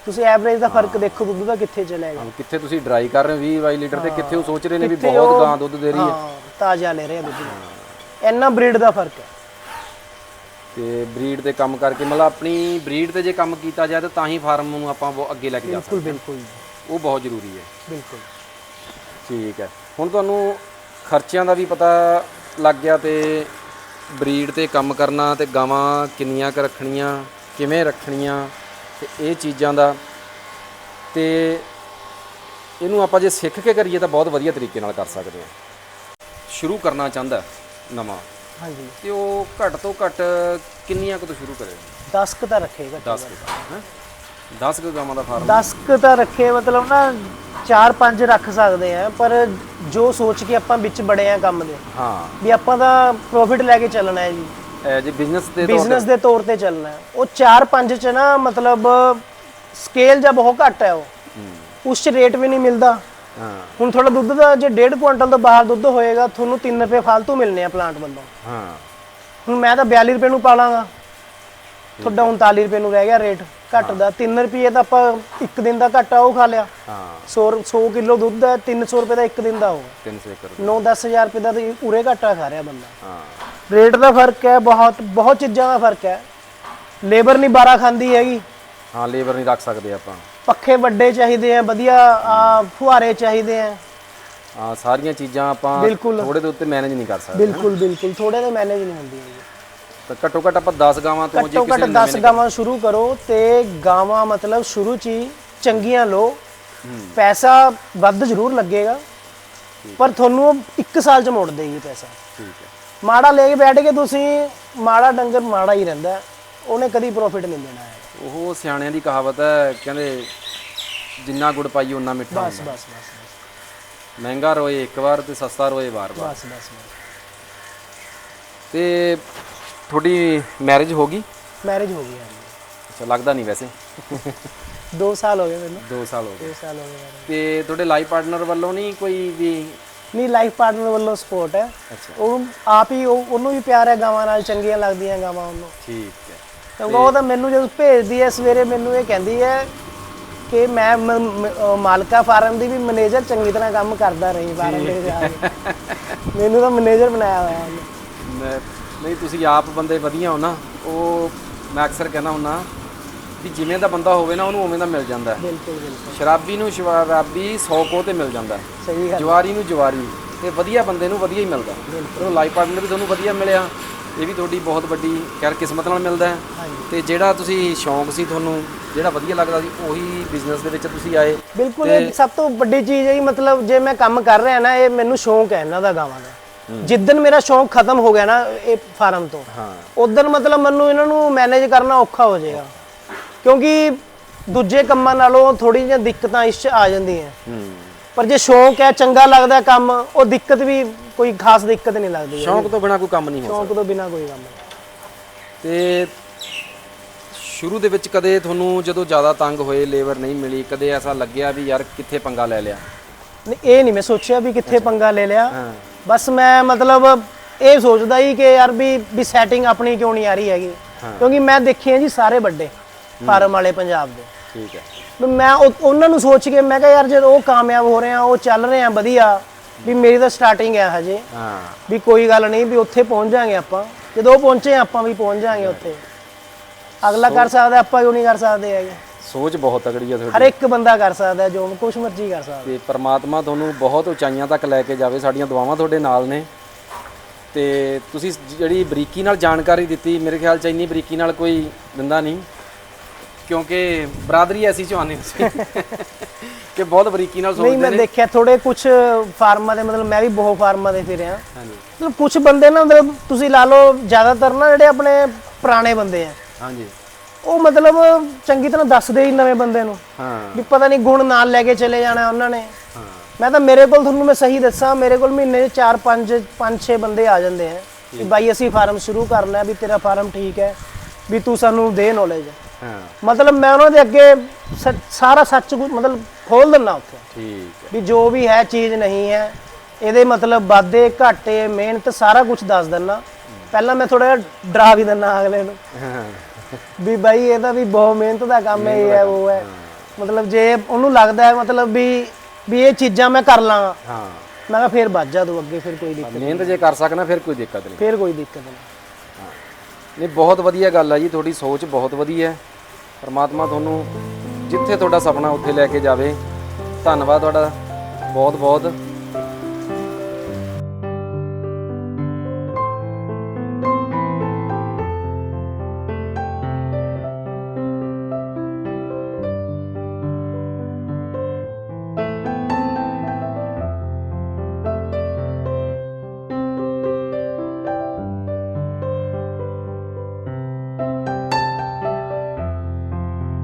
ਤੁਸੀਂ ਐਵਰੇਜ ਦਾ ਫ਼ਰਕ ਦੇਖੋ ਦੁੱਧ ਦਾ ਕਿੱਥੇ ਚਲਾ ਗਿਆ। ਕਿੱਥੇ ਤੁਸੀਂ ਡਰਾਈ ਕਰ ਰਹੇ ਹੋ 20 22 ਲੀਟਰ ਤੇ ਕਿੱਥੇ ਉਹ ਸੋਚ ਰਹੇ ਨੇ ਵੀ ਬਹੁਤ ਗਾਂ ਦੁੱਧ ਦੇ ਰਹੀ ਹਾਂ। ਤਾਜ਼ਾ ਲੈ ਰਿਹਾ ਦੁੱਧ। ਇੰਨਾ ਬਰੀਡ ਦਾ ਫ਼ਰਕ ਹੈ। ਤੇ ਬਰੀਡ ਤੇ ਕੰਮ ਕਰਕੇ ਮਤਲਬ ਆਪਣੀ ਬਰੀਡ ਤੇ ਜੇ ਕੰਮ ਕੀਤਾ ਜਾਏ ਤਾਂ ਤਾਂ ਹੀ ਫਾਰਮ ਨੂੰ ਆਪਾਂ ਉਹ ਅੱਗੇ ਲੈ ਕੇ ਜਾ ਸਕਦੇ ਬਿਲਕੁਲ ਬਿਲਕੁਲ। ਉਹ ਬਹੁਤ ਜ਼ਰੂਰੀ ਹੈ। ਬਿਲਕੁਲ। ਠੀਕ ਹੈ। ਹੁਣ ਤੁਹਾਨੂੰ ਖਰਚਿਆਂ ਦਾ ਵੀ ਪਤਾ ਲੱਗ ਗਿਆ ਤੇ ਬਰੀਡ ਤੇ ਕੰਮ ਕਰਨਾ ਤੇ ਗਾਵਾਂ ਕਿੰਨੀਆਂ ਕੁ ਰੱਖਣੀਆਂ ਕਿਵੇਂ ਰੱਖਣੀਆਂ ਤੇ ਇਹ ਚੀਜ਼ਾਂ ਦਾ ਤੇ ਇਹਨੂੰ ਆਪਾਂ ਜੇ ਸਿੱਖ ਕੇ ਕਰੀਏ ਤਾਂ ਬਹੁਤ ਵਧੀਆ ਤਰੀਕੇ ਨਾਲ ਕਰ ਸਕਦੇ ਹਾਂ। ਸ਼ੁਰੂ ਕਰਨਾ ਚਾਹੁੰਦਾ ਨਵਾਂ। ਹਾਂਜੀ। ਤੇ ਉਹ ਘੱਟ ਤੋਂ ਘੱਟ ਕਿੰਨੀਆਂ ਕੁ ਤੋਂ ਸ਼ੁਰੂ ਕਰੇ? 10 ਕ ਤਾਂ ਰੱਖੇਗਾ 10 ਕੁ ਹੈ? 10 ਕੁ ਗਾਵਾਂ ਦਾ ਫਾਰਮ? 10 ਕ ਤਾਂ ਰੱਖੇ ਮਤਲਬ ਨਾ 4-5 ਰੱਖ ਸਕਦੇ ਆ ਪਰ ਜੋ ਸੋਚ ਕੇ ਆਪਾਂ ਵਿੱਚ ਬੜੇ ਆ ਕੰਮ ਦੇ ਹਾਂ। ਵੀ ਆਪਾਂ ਤਾਂ ਪ੍ਰੋਫਿਟ ਲੈ ਕੇ ਚੱਲਣਾ ਹੈ ਜੀ। ਜੇ ਬਿਜ਼ਨਸ ਦੇ ਤੌਰ ਬਿਜ਼ਨਸ ਦੇ ਤੌਰ ਤੇ ਚੱਲਣਾ ਹੈ। ਉਹ 4-5 ਚ ਨਾ ਮਤਲਬ ਸਕੇਲ ਜਾਂ ਬਹੁਤ ਘੱਟ ਹੈ ਉਹ। ਉਸ ਚ ਰੇਟ ਵੀ ਨਹੀਂ ਮਿਲਦਾ। ਹੁਣ ਤੁਹਾਡਾ ਦੁੱਧ ਦਾ ਜੇ 1.5 ਕੁਇੰਟਲ ਤੋਂ ਬਾਹਰ ਦੁੱਧ ਹੋਏਗਾ ਤੁਹਾਨੂੰ 3 ਰੁਪਏ ਫालतू ਮਿਲਨੇ ਆ ਪਲਾਂਟ ਵੱਲੋਂ। ਹਾਂ। ਹੁਣ ਮੈਂ ਤਾਂ 42 ਰੁਪਏ ਨੂੰ ਪਾਲਾਂਗਾ। ਤੁਹਾਡਾ 39 ਰੁਪਏ ਨੂੰ ਰਹਿ ਗਿਆ ਰੇਟ ਘੱਟ ਦਾ 3 ਰੁਪਏ ਤਾਂ ਆਪਾਂ ਇੱਕ ਦਿਨ ਦਾ ਘੱਟਾ ਉਹ ਖਾ ਲਿਆ। ਹਾਂ। 100 100 ਕਿਲੋ ਦੁੱਧ ਹੈ 300 ਰੁਪਏ ਦਾ ਇੱਕ ਦਿਨ ਦਾ ਹੋਊਗਾ 300 ਏਕੜ 9-10000 ਰੁਪਏ। ਦਾ ਤਾਂ ਉਰੇ ਘਾਟਾ ਖਾ ਰਿਹਾ ਬੰਦਾ। ਹਾਂ। ਰੇਟ ਦਾ ਫ਼ਰਕ ਹੈ ਬਹੁਤ ਬਹੁਤ ਚੀਜ਼ਾਂ ਦਾ ਫ਼ਰਕ ਹੈ। ਲੇਬਰ ਨਹੀਂ ਬਾਰਾ ਖਾਂਦੀ ਹੈਗੀ। ਹਾਂ ਲੇਬਰ ਨਹੀਂ ਰੱਖ ਸਕਦੇ ਆਪਾਂ। ਪੱਖੇ ਵੱਡੇ ਚਾਹੀਦੇ ਆ ਵਧੀਆ ਆ ਫੁਹਾਰੇ ਚਾਹੀਦੇ ਆ। ਹਾਂ ਸਾਰੀਆਂ ਚੀਜ਼ਾਂ ਆਪਾਂ ਬਿਲਕੁਲ। ਥੋੜੇ ਦੇ ਉੱਤੇ ਮੈਨੇਜ ਨਹੀਂ ਕਰ ਸਕਦੇ ਬਿਲਕੁਲ ਬਿਲਕੁਲ ਥੋੜੇ ਦੇ ਮੈਨੇਜ ਨਹੀਂ ਹੁੰਦੀ ਹੈਗੀ ਤਾਂ ਘੱਟੋ ਘੱਟ ਆਪਾਂ 10 ਗਾਵਾਂ ਤੋਂ ਜੇ ਘੱਟੋ ਕਿਸੇ ਘੱਟ ਨੇ 10 ਗਾਵਾਂ ਸ਼ੁਰੂ ਕਰੋ ਤੇ ਗਾਵਾਂ ਮਤਲਬ ਸ਼ੁਰੂ ਚ ਹੀ ਚੰਗੀਆਂ ਲੋ ਪੈਸਾ ਵੱਧ ਜ਼ਰੂਰ ਲੱਗੇਗਾ ਪਰ ਤੁਹਾਨੂੰ ਉਹ 1 ਸਾਲ ਚ ਮੋੜ ਦੇਗੀ ਪੈਸਾ। ਠੀਕ ਹੈ। ਮਾੜਾ ਲੈ ਕੇ ਬੈਠ ਕੇ ਤੁਸੀਂ ਮਾੜਾ ਡੰਗਰ ਮਾੜਾ ਹੀ ਰਹਿੰਦਾ ਹੈ। ਉਹਨੇ ਕਦੀ ਪ੍ਰੋਫਿਟ ਨਹੀਂ ਦੇਣਾ। ਹੈ ਉਹ ਸਿਆਣਿਆਂ ਦੀ ਕਹਾਵਤ ਹੈ ਕਹਿੰਦੇ ਜਿੰਨਾ ਗੁੜ ਪਾਈ ਓਨਾ ਮਿੱਠਾ ਬਸ ਹੁੰਦਾ। ਬਸ ਬਸ ਮਹਿੰਗਾ ਰੋਏ ਇੱਕ ਵਾਰ ਤੇ ਸਸਤਾ ਰੋਏ ਵਾਰ-ਵਾਰ ਬਸ ਬਸ ਤੇ ਤੁਹਾਡੀ ਮੈਰਿਜ ਹੋ ਗਈ? ਮੈਰਿਜ ਹੋ ਗਈ ਹੈ ਅੱਛਾ ਲੱਗਦਾ ਨਹੀਂ ਵੈਸੇ। 2 ਸਾਲ ਹੋ ਗਏ ਮੈਨੂੰ। 2 ਸਾਲ ਹੋ ਗਏ। 2 ਸਾਲ ਹੋ ਗਏ marriage। ਤੇ ਤੁਹਾਡੇ ਲਾਈਫ ਪਾਰਟਨਰ ਵੱਲੋਂ ਨਹੀਂ ਕੋਈ ਵੀ ਨਹੀਂ ਲਾਈਫ ਪਾਰਟਨਰ ਵੱਲੋਂ ਸਪੋਰਟ ਹੈ। ਅੱਛਾ। ਉਹ ਆਪ ਹੀ ਉਹ- ਉਹਨੂੰ ਵੀ ਪਿਆਰ ਹੈ ਗਾਵਾਂ ਨਾਲ ਚੰਗੀਆਂ ਲੱਗਦੀਆਂ ਗਾਵਾਂ ਉਹਨੂੰ। ਠੀਕ। ਕਿਉਂਕਿ ਉਹ ਤਾਂ ਮੈਨੂੰ ਜਦੋਂ ਭੇਜਦੀ ਹੈ ਸਵੇਰੇ ਮੈਨੂੰ ਇਹ ਕਹਿੰਦੀ ਹੈ ਕਿ ਮੈਂ ਮਾਲਕਾ ਫਾਰਮ ਦੀ ਵੀ ਮੈਨੇਜਰ ਚੰਗੀ ਤਰ੍ਹਾਂ ਕੰਮ ਕਰਦਾ ਰਹੀ ਫਾਰਮ ਦੇ ਜਾ ਕੇ। ਮੈਨੂੰ ਤਾਂ ਮੈਨੇਜਰ ਬਣਾਇਆ ਹੋਇਆ ਉਹਨੇ। ਮੈਂ- ਨਹੀਂ ਤੁਸੀਂ ਆਪ ਬੰਦੇ ਵਧੀਆ ਹੋ ਨਾ ਉਹ ਮੈਂ ਅਕਸਰ ਕਹਿੰਦਾ ਹੁੰਨਾ ਵੀ ਜਿਵੇਂ ਦਾ ਬੰਦਾ ਹੋਵੇ ਨਾ ਉਹਨੂੰ ਉਵੇਂ ਦਾ ਮਿਲ ਜਾਂਦਾ ਹੈ ਬਿਲਕੁਲ ਬਿਲਕੁਲ। ਸ਼ਰਾਬੀ ਨੂੰ ਸ਼ਰਾਬੀ 100 ਕੋ ਤੇ ਮਿਲ ਜਾਂਦਾ। ਸਹੀ ਗੱਲ। ਜਵਾਰੀ ਨੂੰ ਜਵਾਰੀ ਤੇ ਵਧੀਆ ਬੰਦੇ ਨੂੰ ਵਧੀਆ ਹੀ ਮਿਲਦਾ। ਉਹ ਲਾਈਫ ਪਾਰਟਨਰ ਵੀ ਤੁਹਾਨੂੰ ਵਧੀਆ ਮਿਲਿਆ। ਇਹ ਵੀ ਤੁਹਾਡੀ ਬਹੁਤ ਵੱਡੀ ਖੈਰ ਕਿਸਮਤ ਨਾਲ ਮਿਲਦਾ ਹੈ। ਤੇ ਜਿਹੜਾ ਤੁਸੀਂ ਸ਼ੌਂਕ ਸੀ ਤੁਹਾਨੂੰ ਜਿਹੜਾ ਵਧੀਆ ਲੱਗਦਾ ਸੀ ਉਹੀ ਬਿਜ਼ਨਸ ਦੇ ਵਿੱਚ ਤੁਸੀਂ ਆਏ। ਬਿਲਕੁਲ ਇਹ ਸਭ ਤੋਂ ਵੱਡੀ ਚੀਜ਼ ਹੈ ਜੀ ਮਤਲਬ ਜੇ ਮੈਂ ਕੰਮ ਕਰ ਰਿਹਾ ਨਾ ਇਹ ਮੈਨੂੰ ਸ਼ੌਂਕ ਹੈ ਇਹਨਾਂ ਦਾ ਗਾਵਾਂ ਦਾ। ਜਿੱਦਨ ਮੇਰਾ ਸ਼ੌਂਕ ਖਤਮ ਹੋ ਗਿਆ ਨਾ ਇਹ ਫਾਰਮ ਤੋਂ ਹਾਂ। ਉਦੋਂ ਮਤਲਬ ਮੈਨੂੰ ਇਹਨਾਂ ਨੂੰ ਮੈਨੇਜ ਕਰਨਾ ਔਖਾ ਹੋ ਜਾਏਗਾ। ਕਿਉਂਕਿ ਦੂਜੇ ਕੰਮਾਂ ਨਾਲੋਂ ਥੋੜੀ ਜਿਹੀਆਂ ਦਿੱਕਤਾਂ ਇਸ 'ਚ ਆ ਜਾਂਦੀਆਂ। ਹੂੰ। ਪਰ ਜੇ ਸ਼ੌਂਕ ਹੈ ਚੰਗਾ ਲੱਗਦਾ ਕੰਮ ਉਹ ਦਿੱਕਤ ਵੀ ਕੋਈ ਖਾਸ ਦਿੱਕਤ ਨਹੀਂ ਲੱਗਦੀ ਸ਼ੌਂਕ ਤੋਂ ਬਿਨਾ ਕੋਈ ਕੰਮ ਨਹੀਂ ਹੋ ਸ਼ੌਂਕ ਤੋਂ ਬਿਨਾ ਕੋਈ ਕੰਮ ਨਹੀਂ। ਤੇ ਸ਼ੁਰੂ ਦੇ ਵਿੱਚ ਕਦੇ ਤੁਹਾਨੂੰ ਜਦੋਂ ਜ਼ਿਆਦਾ ਤੰਗ ਹੋਏ ਲੇਬਰ ਨਹੀਂ ਮਿਲੀ ਕਦੇ ਐਸਾ ਲੱਗਿਆ ਵੀ ਯਾਰ ਕਿੱਥੇ ਪੰਗਾ ਲੈ ਲਿਆ? ਨਹੀਂ ਇਹ ਨਹੀਂ ਮੈਂ ਸੋਚਿਆ ਵੀ ਕਿੱਥੇ ਪੰਗਾ ਲੈ ਲਿਆ। ਹਾਂ। ਬਸ ਮੈਂ ਮਤਲਬ ਇਹ ਸੋਚਦਾ ਹੀ ਕਿ ਯਾਰ ਵੀ ਵੀ ਸੈਟਿੰਗ ਆਪਣੀ ਕਿਉਂ ਨਹੀਂ ਆ ਰਹੀ ਹੈਗੀ? ਕਿਉਂਕਿ ਮੈਂ ਦੇਖੇ ਆ ਜੀ ਸਾਰੇ ਵੱਡੇ ਫਾਰਮ ਵਾਲੇ ਪੰਜਾਬ ਦੇ। ਠੀਕ ਹੈ। ਮੈਂ ਉਹ- ਉਹਨਾਂ ਨੂੰ ਸੋਚ ਕੇ ਮੈਂ ਕਿਹਾ ਯਾਰ ਜਦੋਂ ਉਹ ਕਾਮਯਾਬ ਹੋ ਰਹੇ ਆ ਉਹ ਚੱਲ ਰਹੇ ਆ ਵਧੀਆ। ਵੀ ਮੇਰੀ ਤਾਂ ਸਟਾਰਟਿੰਗ ਹੈ ਹਜੇ। ਹਾਂ। ਵੀ ਕੋਈ ਗੱਲ ਨਹੀਂ ਵੀ ਉੱਥੇ ਪਹੁੰਚ ਜਾਾਂਗੇ ਆਪਾਂ। ਜਦੋਂ ਉਹ ਪਹੁੰਚੇ ਆਪਾਂ ਵੀ ਪਹੁੰਚ ਜਾਾਂਗੇ ਉੱਥੇ। ਅਗਲਾ ਕਰ ਸਕਦਾ ਆਪਾਂ ਕਿਉਂ ਨਹੀਂ ਕਰ ਸਕਦੇ ਹੈਗੇ? ਸੋਚ ਬਹੁਤ ਤਗੜੀ ਹੈ ਹਰ ਤੁਹਾਡੀ ਇੱਕ ਬੰਦਾ ਕਰ ਸਕਦਾ ਜੋ ਕੁਛ ਮਰਜ਼ੀ ਕਰ ਸਕਦਾ। ਤੇ ਪ੍ਰਮਾਤਮਾ ਤੁਹਾਨੂੰ ਬਹੁਤ ਉਚਾਈਆਂ ਤੱਕ ਲੈ ਕੇ ਜਾਵੇ ਸਾਡੀਆਂ ਦੁਆਵਾਂ ਤੁਹਾਡੇ ਨਾਲ ਨੇ। ਤੇ ਤੁਸੀਂ ਜਿਹੜੀ ਬਰੀਕੀ ਨਾਲ ਜਾਣਕਾਰੀ ਦਿੱਤੀ ਮੇਰੇ ਖਿਆਲ ਚ ਇੰਨੀ ਬਰੀਕੀ ਨਾਲ ਕੋਈ ਦਿੰਦਾ ਨਹੀਂ। ਕਿਉਂਕਿ ਬਰਾਦਰੀ ਐਸੀ ਚਾਹੁੰਦੇ ਸੀ ਕਿ ਬਹੁਤ ਬਰੀਕੀ ਨਾਲ ਨਹੀਂ ਸੋਚਦੇ ਮੈਂ ਨੇ। ਦੇਖਿਆ ਥੋੜੇ ਕੁਛ ਫਾਰਮਾਂ ਦੇ ਮਤਲਬ ਮੈਂ ਵੀ ਬਹੁਤ ਫਾਰਮਾਂ ਦੇ ਫਿਰਿਆ। ਹਾਂਜੀ। ਮਤਲਬ ਕੁਝ ਬੰਦੇ ਨਾ ਮਤਲਬ ਤੁਸੀਂ ਲਾ ਲਓ ਜ਼ਿਆਦਾਤਰ ਨਾ ਜਿਹੜੇ ਆਪਣੇ ਪੁਰਾਣੇ ਬੰਦੇ ਆ ਹਾਂਜੀ। ਉਹ ਮਤਲਬ ਚੰਗੀ ਤਰ੍ਹਾਂ ਦੱਸਦੇ ਹੀ ਨਵੇਂ ਬੰਦੇ ਨੂੰ ਹਾਂ। ਵੀ ਪਤਾ ਨਹੀਂ ਗੁਣ ਨਾਲ ਲੈ ਕੇ ਚਲੇ ਜਾਣਾ ਉਹਨਾਂ ਨੇ। ਹਾਂ। ਮੈਂ ਤਾਂ ਮੇਰੇ ਕੋਲ ਤੁਹਾਨੂੰ ਮੈਂ ਸਹੀ ਦੱਸਾਂ ਮੇਰੇ ਕੋਲ ਮਹੀਨੇ 'ਚ 4 5 5 6 ਬੰਦੇ ਆ ਜਾਂਦੇ ਆ ਕਿ ਬਾਈ ਅਸੀਂ ਫਾਰਮ ਸ਼ੁਰੂ ਕਰਨਾ ਹੈ ਵੀ ਤੇਰਾ ਫਾਰਮ ਠੀਕ ਹੈ ਵੀ ਤੂੰ ਸਾਨੂੰ ਦੇ ਨੌਲੇਜ ਹਾਂ। ਮਤਲਬ ਮੈਂ ਉਹਨਾਂ ਦੇ ਅੱਗੇ ਸਾਰਾ ਸੱਚ ਮਤਲਬ ਖੋਲ ਦਿੰਦਾ ਉੱਥੇ। ਠੀਕ ਹੈ। ਵੀ ਜੋ ਵੀ ਹੈ ਚੀਜ਼ ਨਹੀਂ ਹੈ ਇਹਦੇ ਮਤਲਬ ਵਾਧੇ ਘਾਟੇ ਮਿਹਨਤ ਸਾਰਾ ਕੁਝ ਦੱਸ ਦਿੰਦਾ। ਪਹਿਲਾਂ ਮੈਂ ਥੋੜਾ ਜਿਹਾ ਡਰਾ ਵੀ ਦਿੰਦਾ ਅਗਲੇ ਨੂੰ। ਵੀ ਬਾਈ ਇਹਦਾ ਵੀ ਬਹੁਤ ਮਿਹਨਤ ਦਾ ਕੰਮ ਹੈ ਇਹ ਹੈ ਉਹ ਹੈ। ਮਤਲਬ ਜੇ ਉਹਨੂੰ ਲੱਗਦਾ ਹੈ ਮਤਲਬ ਵੀ ਵੀ ਇਹ ਚੀਜ਼ਾਂ ਮੈਂ ਕਰ ਲਾਂਗਾ ਹਾਂ। ਮੈਂ ਕਿਹਾ ਫੇਰ ਵੱਜ ਜਾ ਤੂੰ ਅੱਗੇ ਫਿਰ ਕੋਈ ਦਿੱਕਤ ਮਿਹਨਤ ਜੇ ਕਰ ਸਕਣਾ ਫਿਰ ਕੋਈ ਦਿੱਕਤ ਨਹੀਂ। ਫੇਰ ਕੋਈ ਦਿੱਕਤ ਨਹੀਂ। ਨਹੀਂ ਬਹੁਤ ਵਧੀਆ ਗੱਲ ਹੈ ਜੀ ਤੁਹਾਡੀ ਸੋਚ ਬਹੁਤ ਵਧੀਆ ਹੈ। ਪਰਮਾਤਮਾ ਤੁਹਾਨੂੰ ਜਿੱਥੇ ਤੁਹਾਡਾ ਸੁਪਨਾ ਉੱਥੇ ਲੈ ਕੇ ਜਾਵੇ। ਧੰਨਵਾਦ ਤੁਹਾਡਾ। ਬਹੁਤ ਬਹੁਤ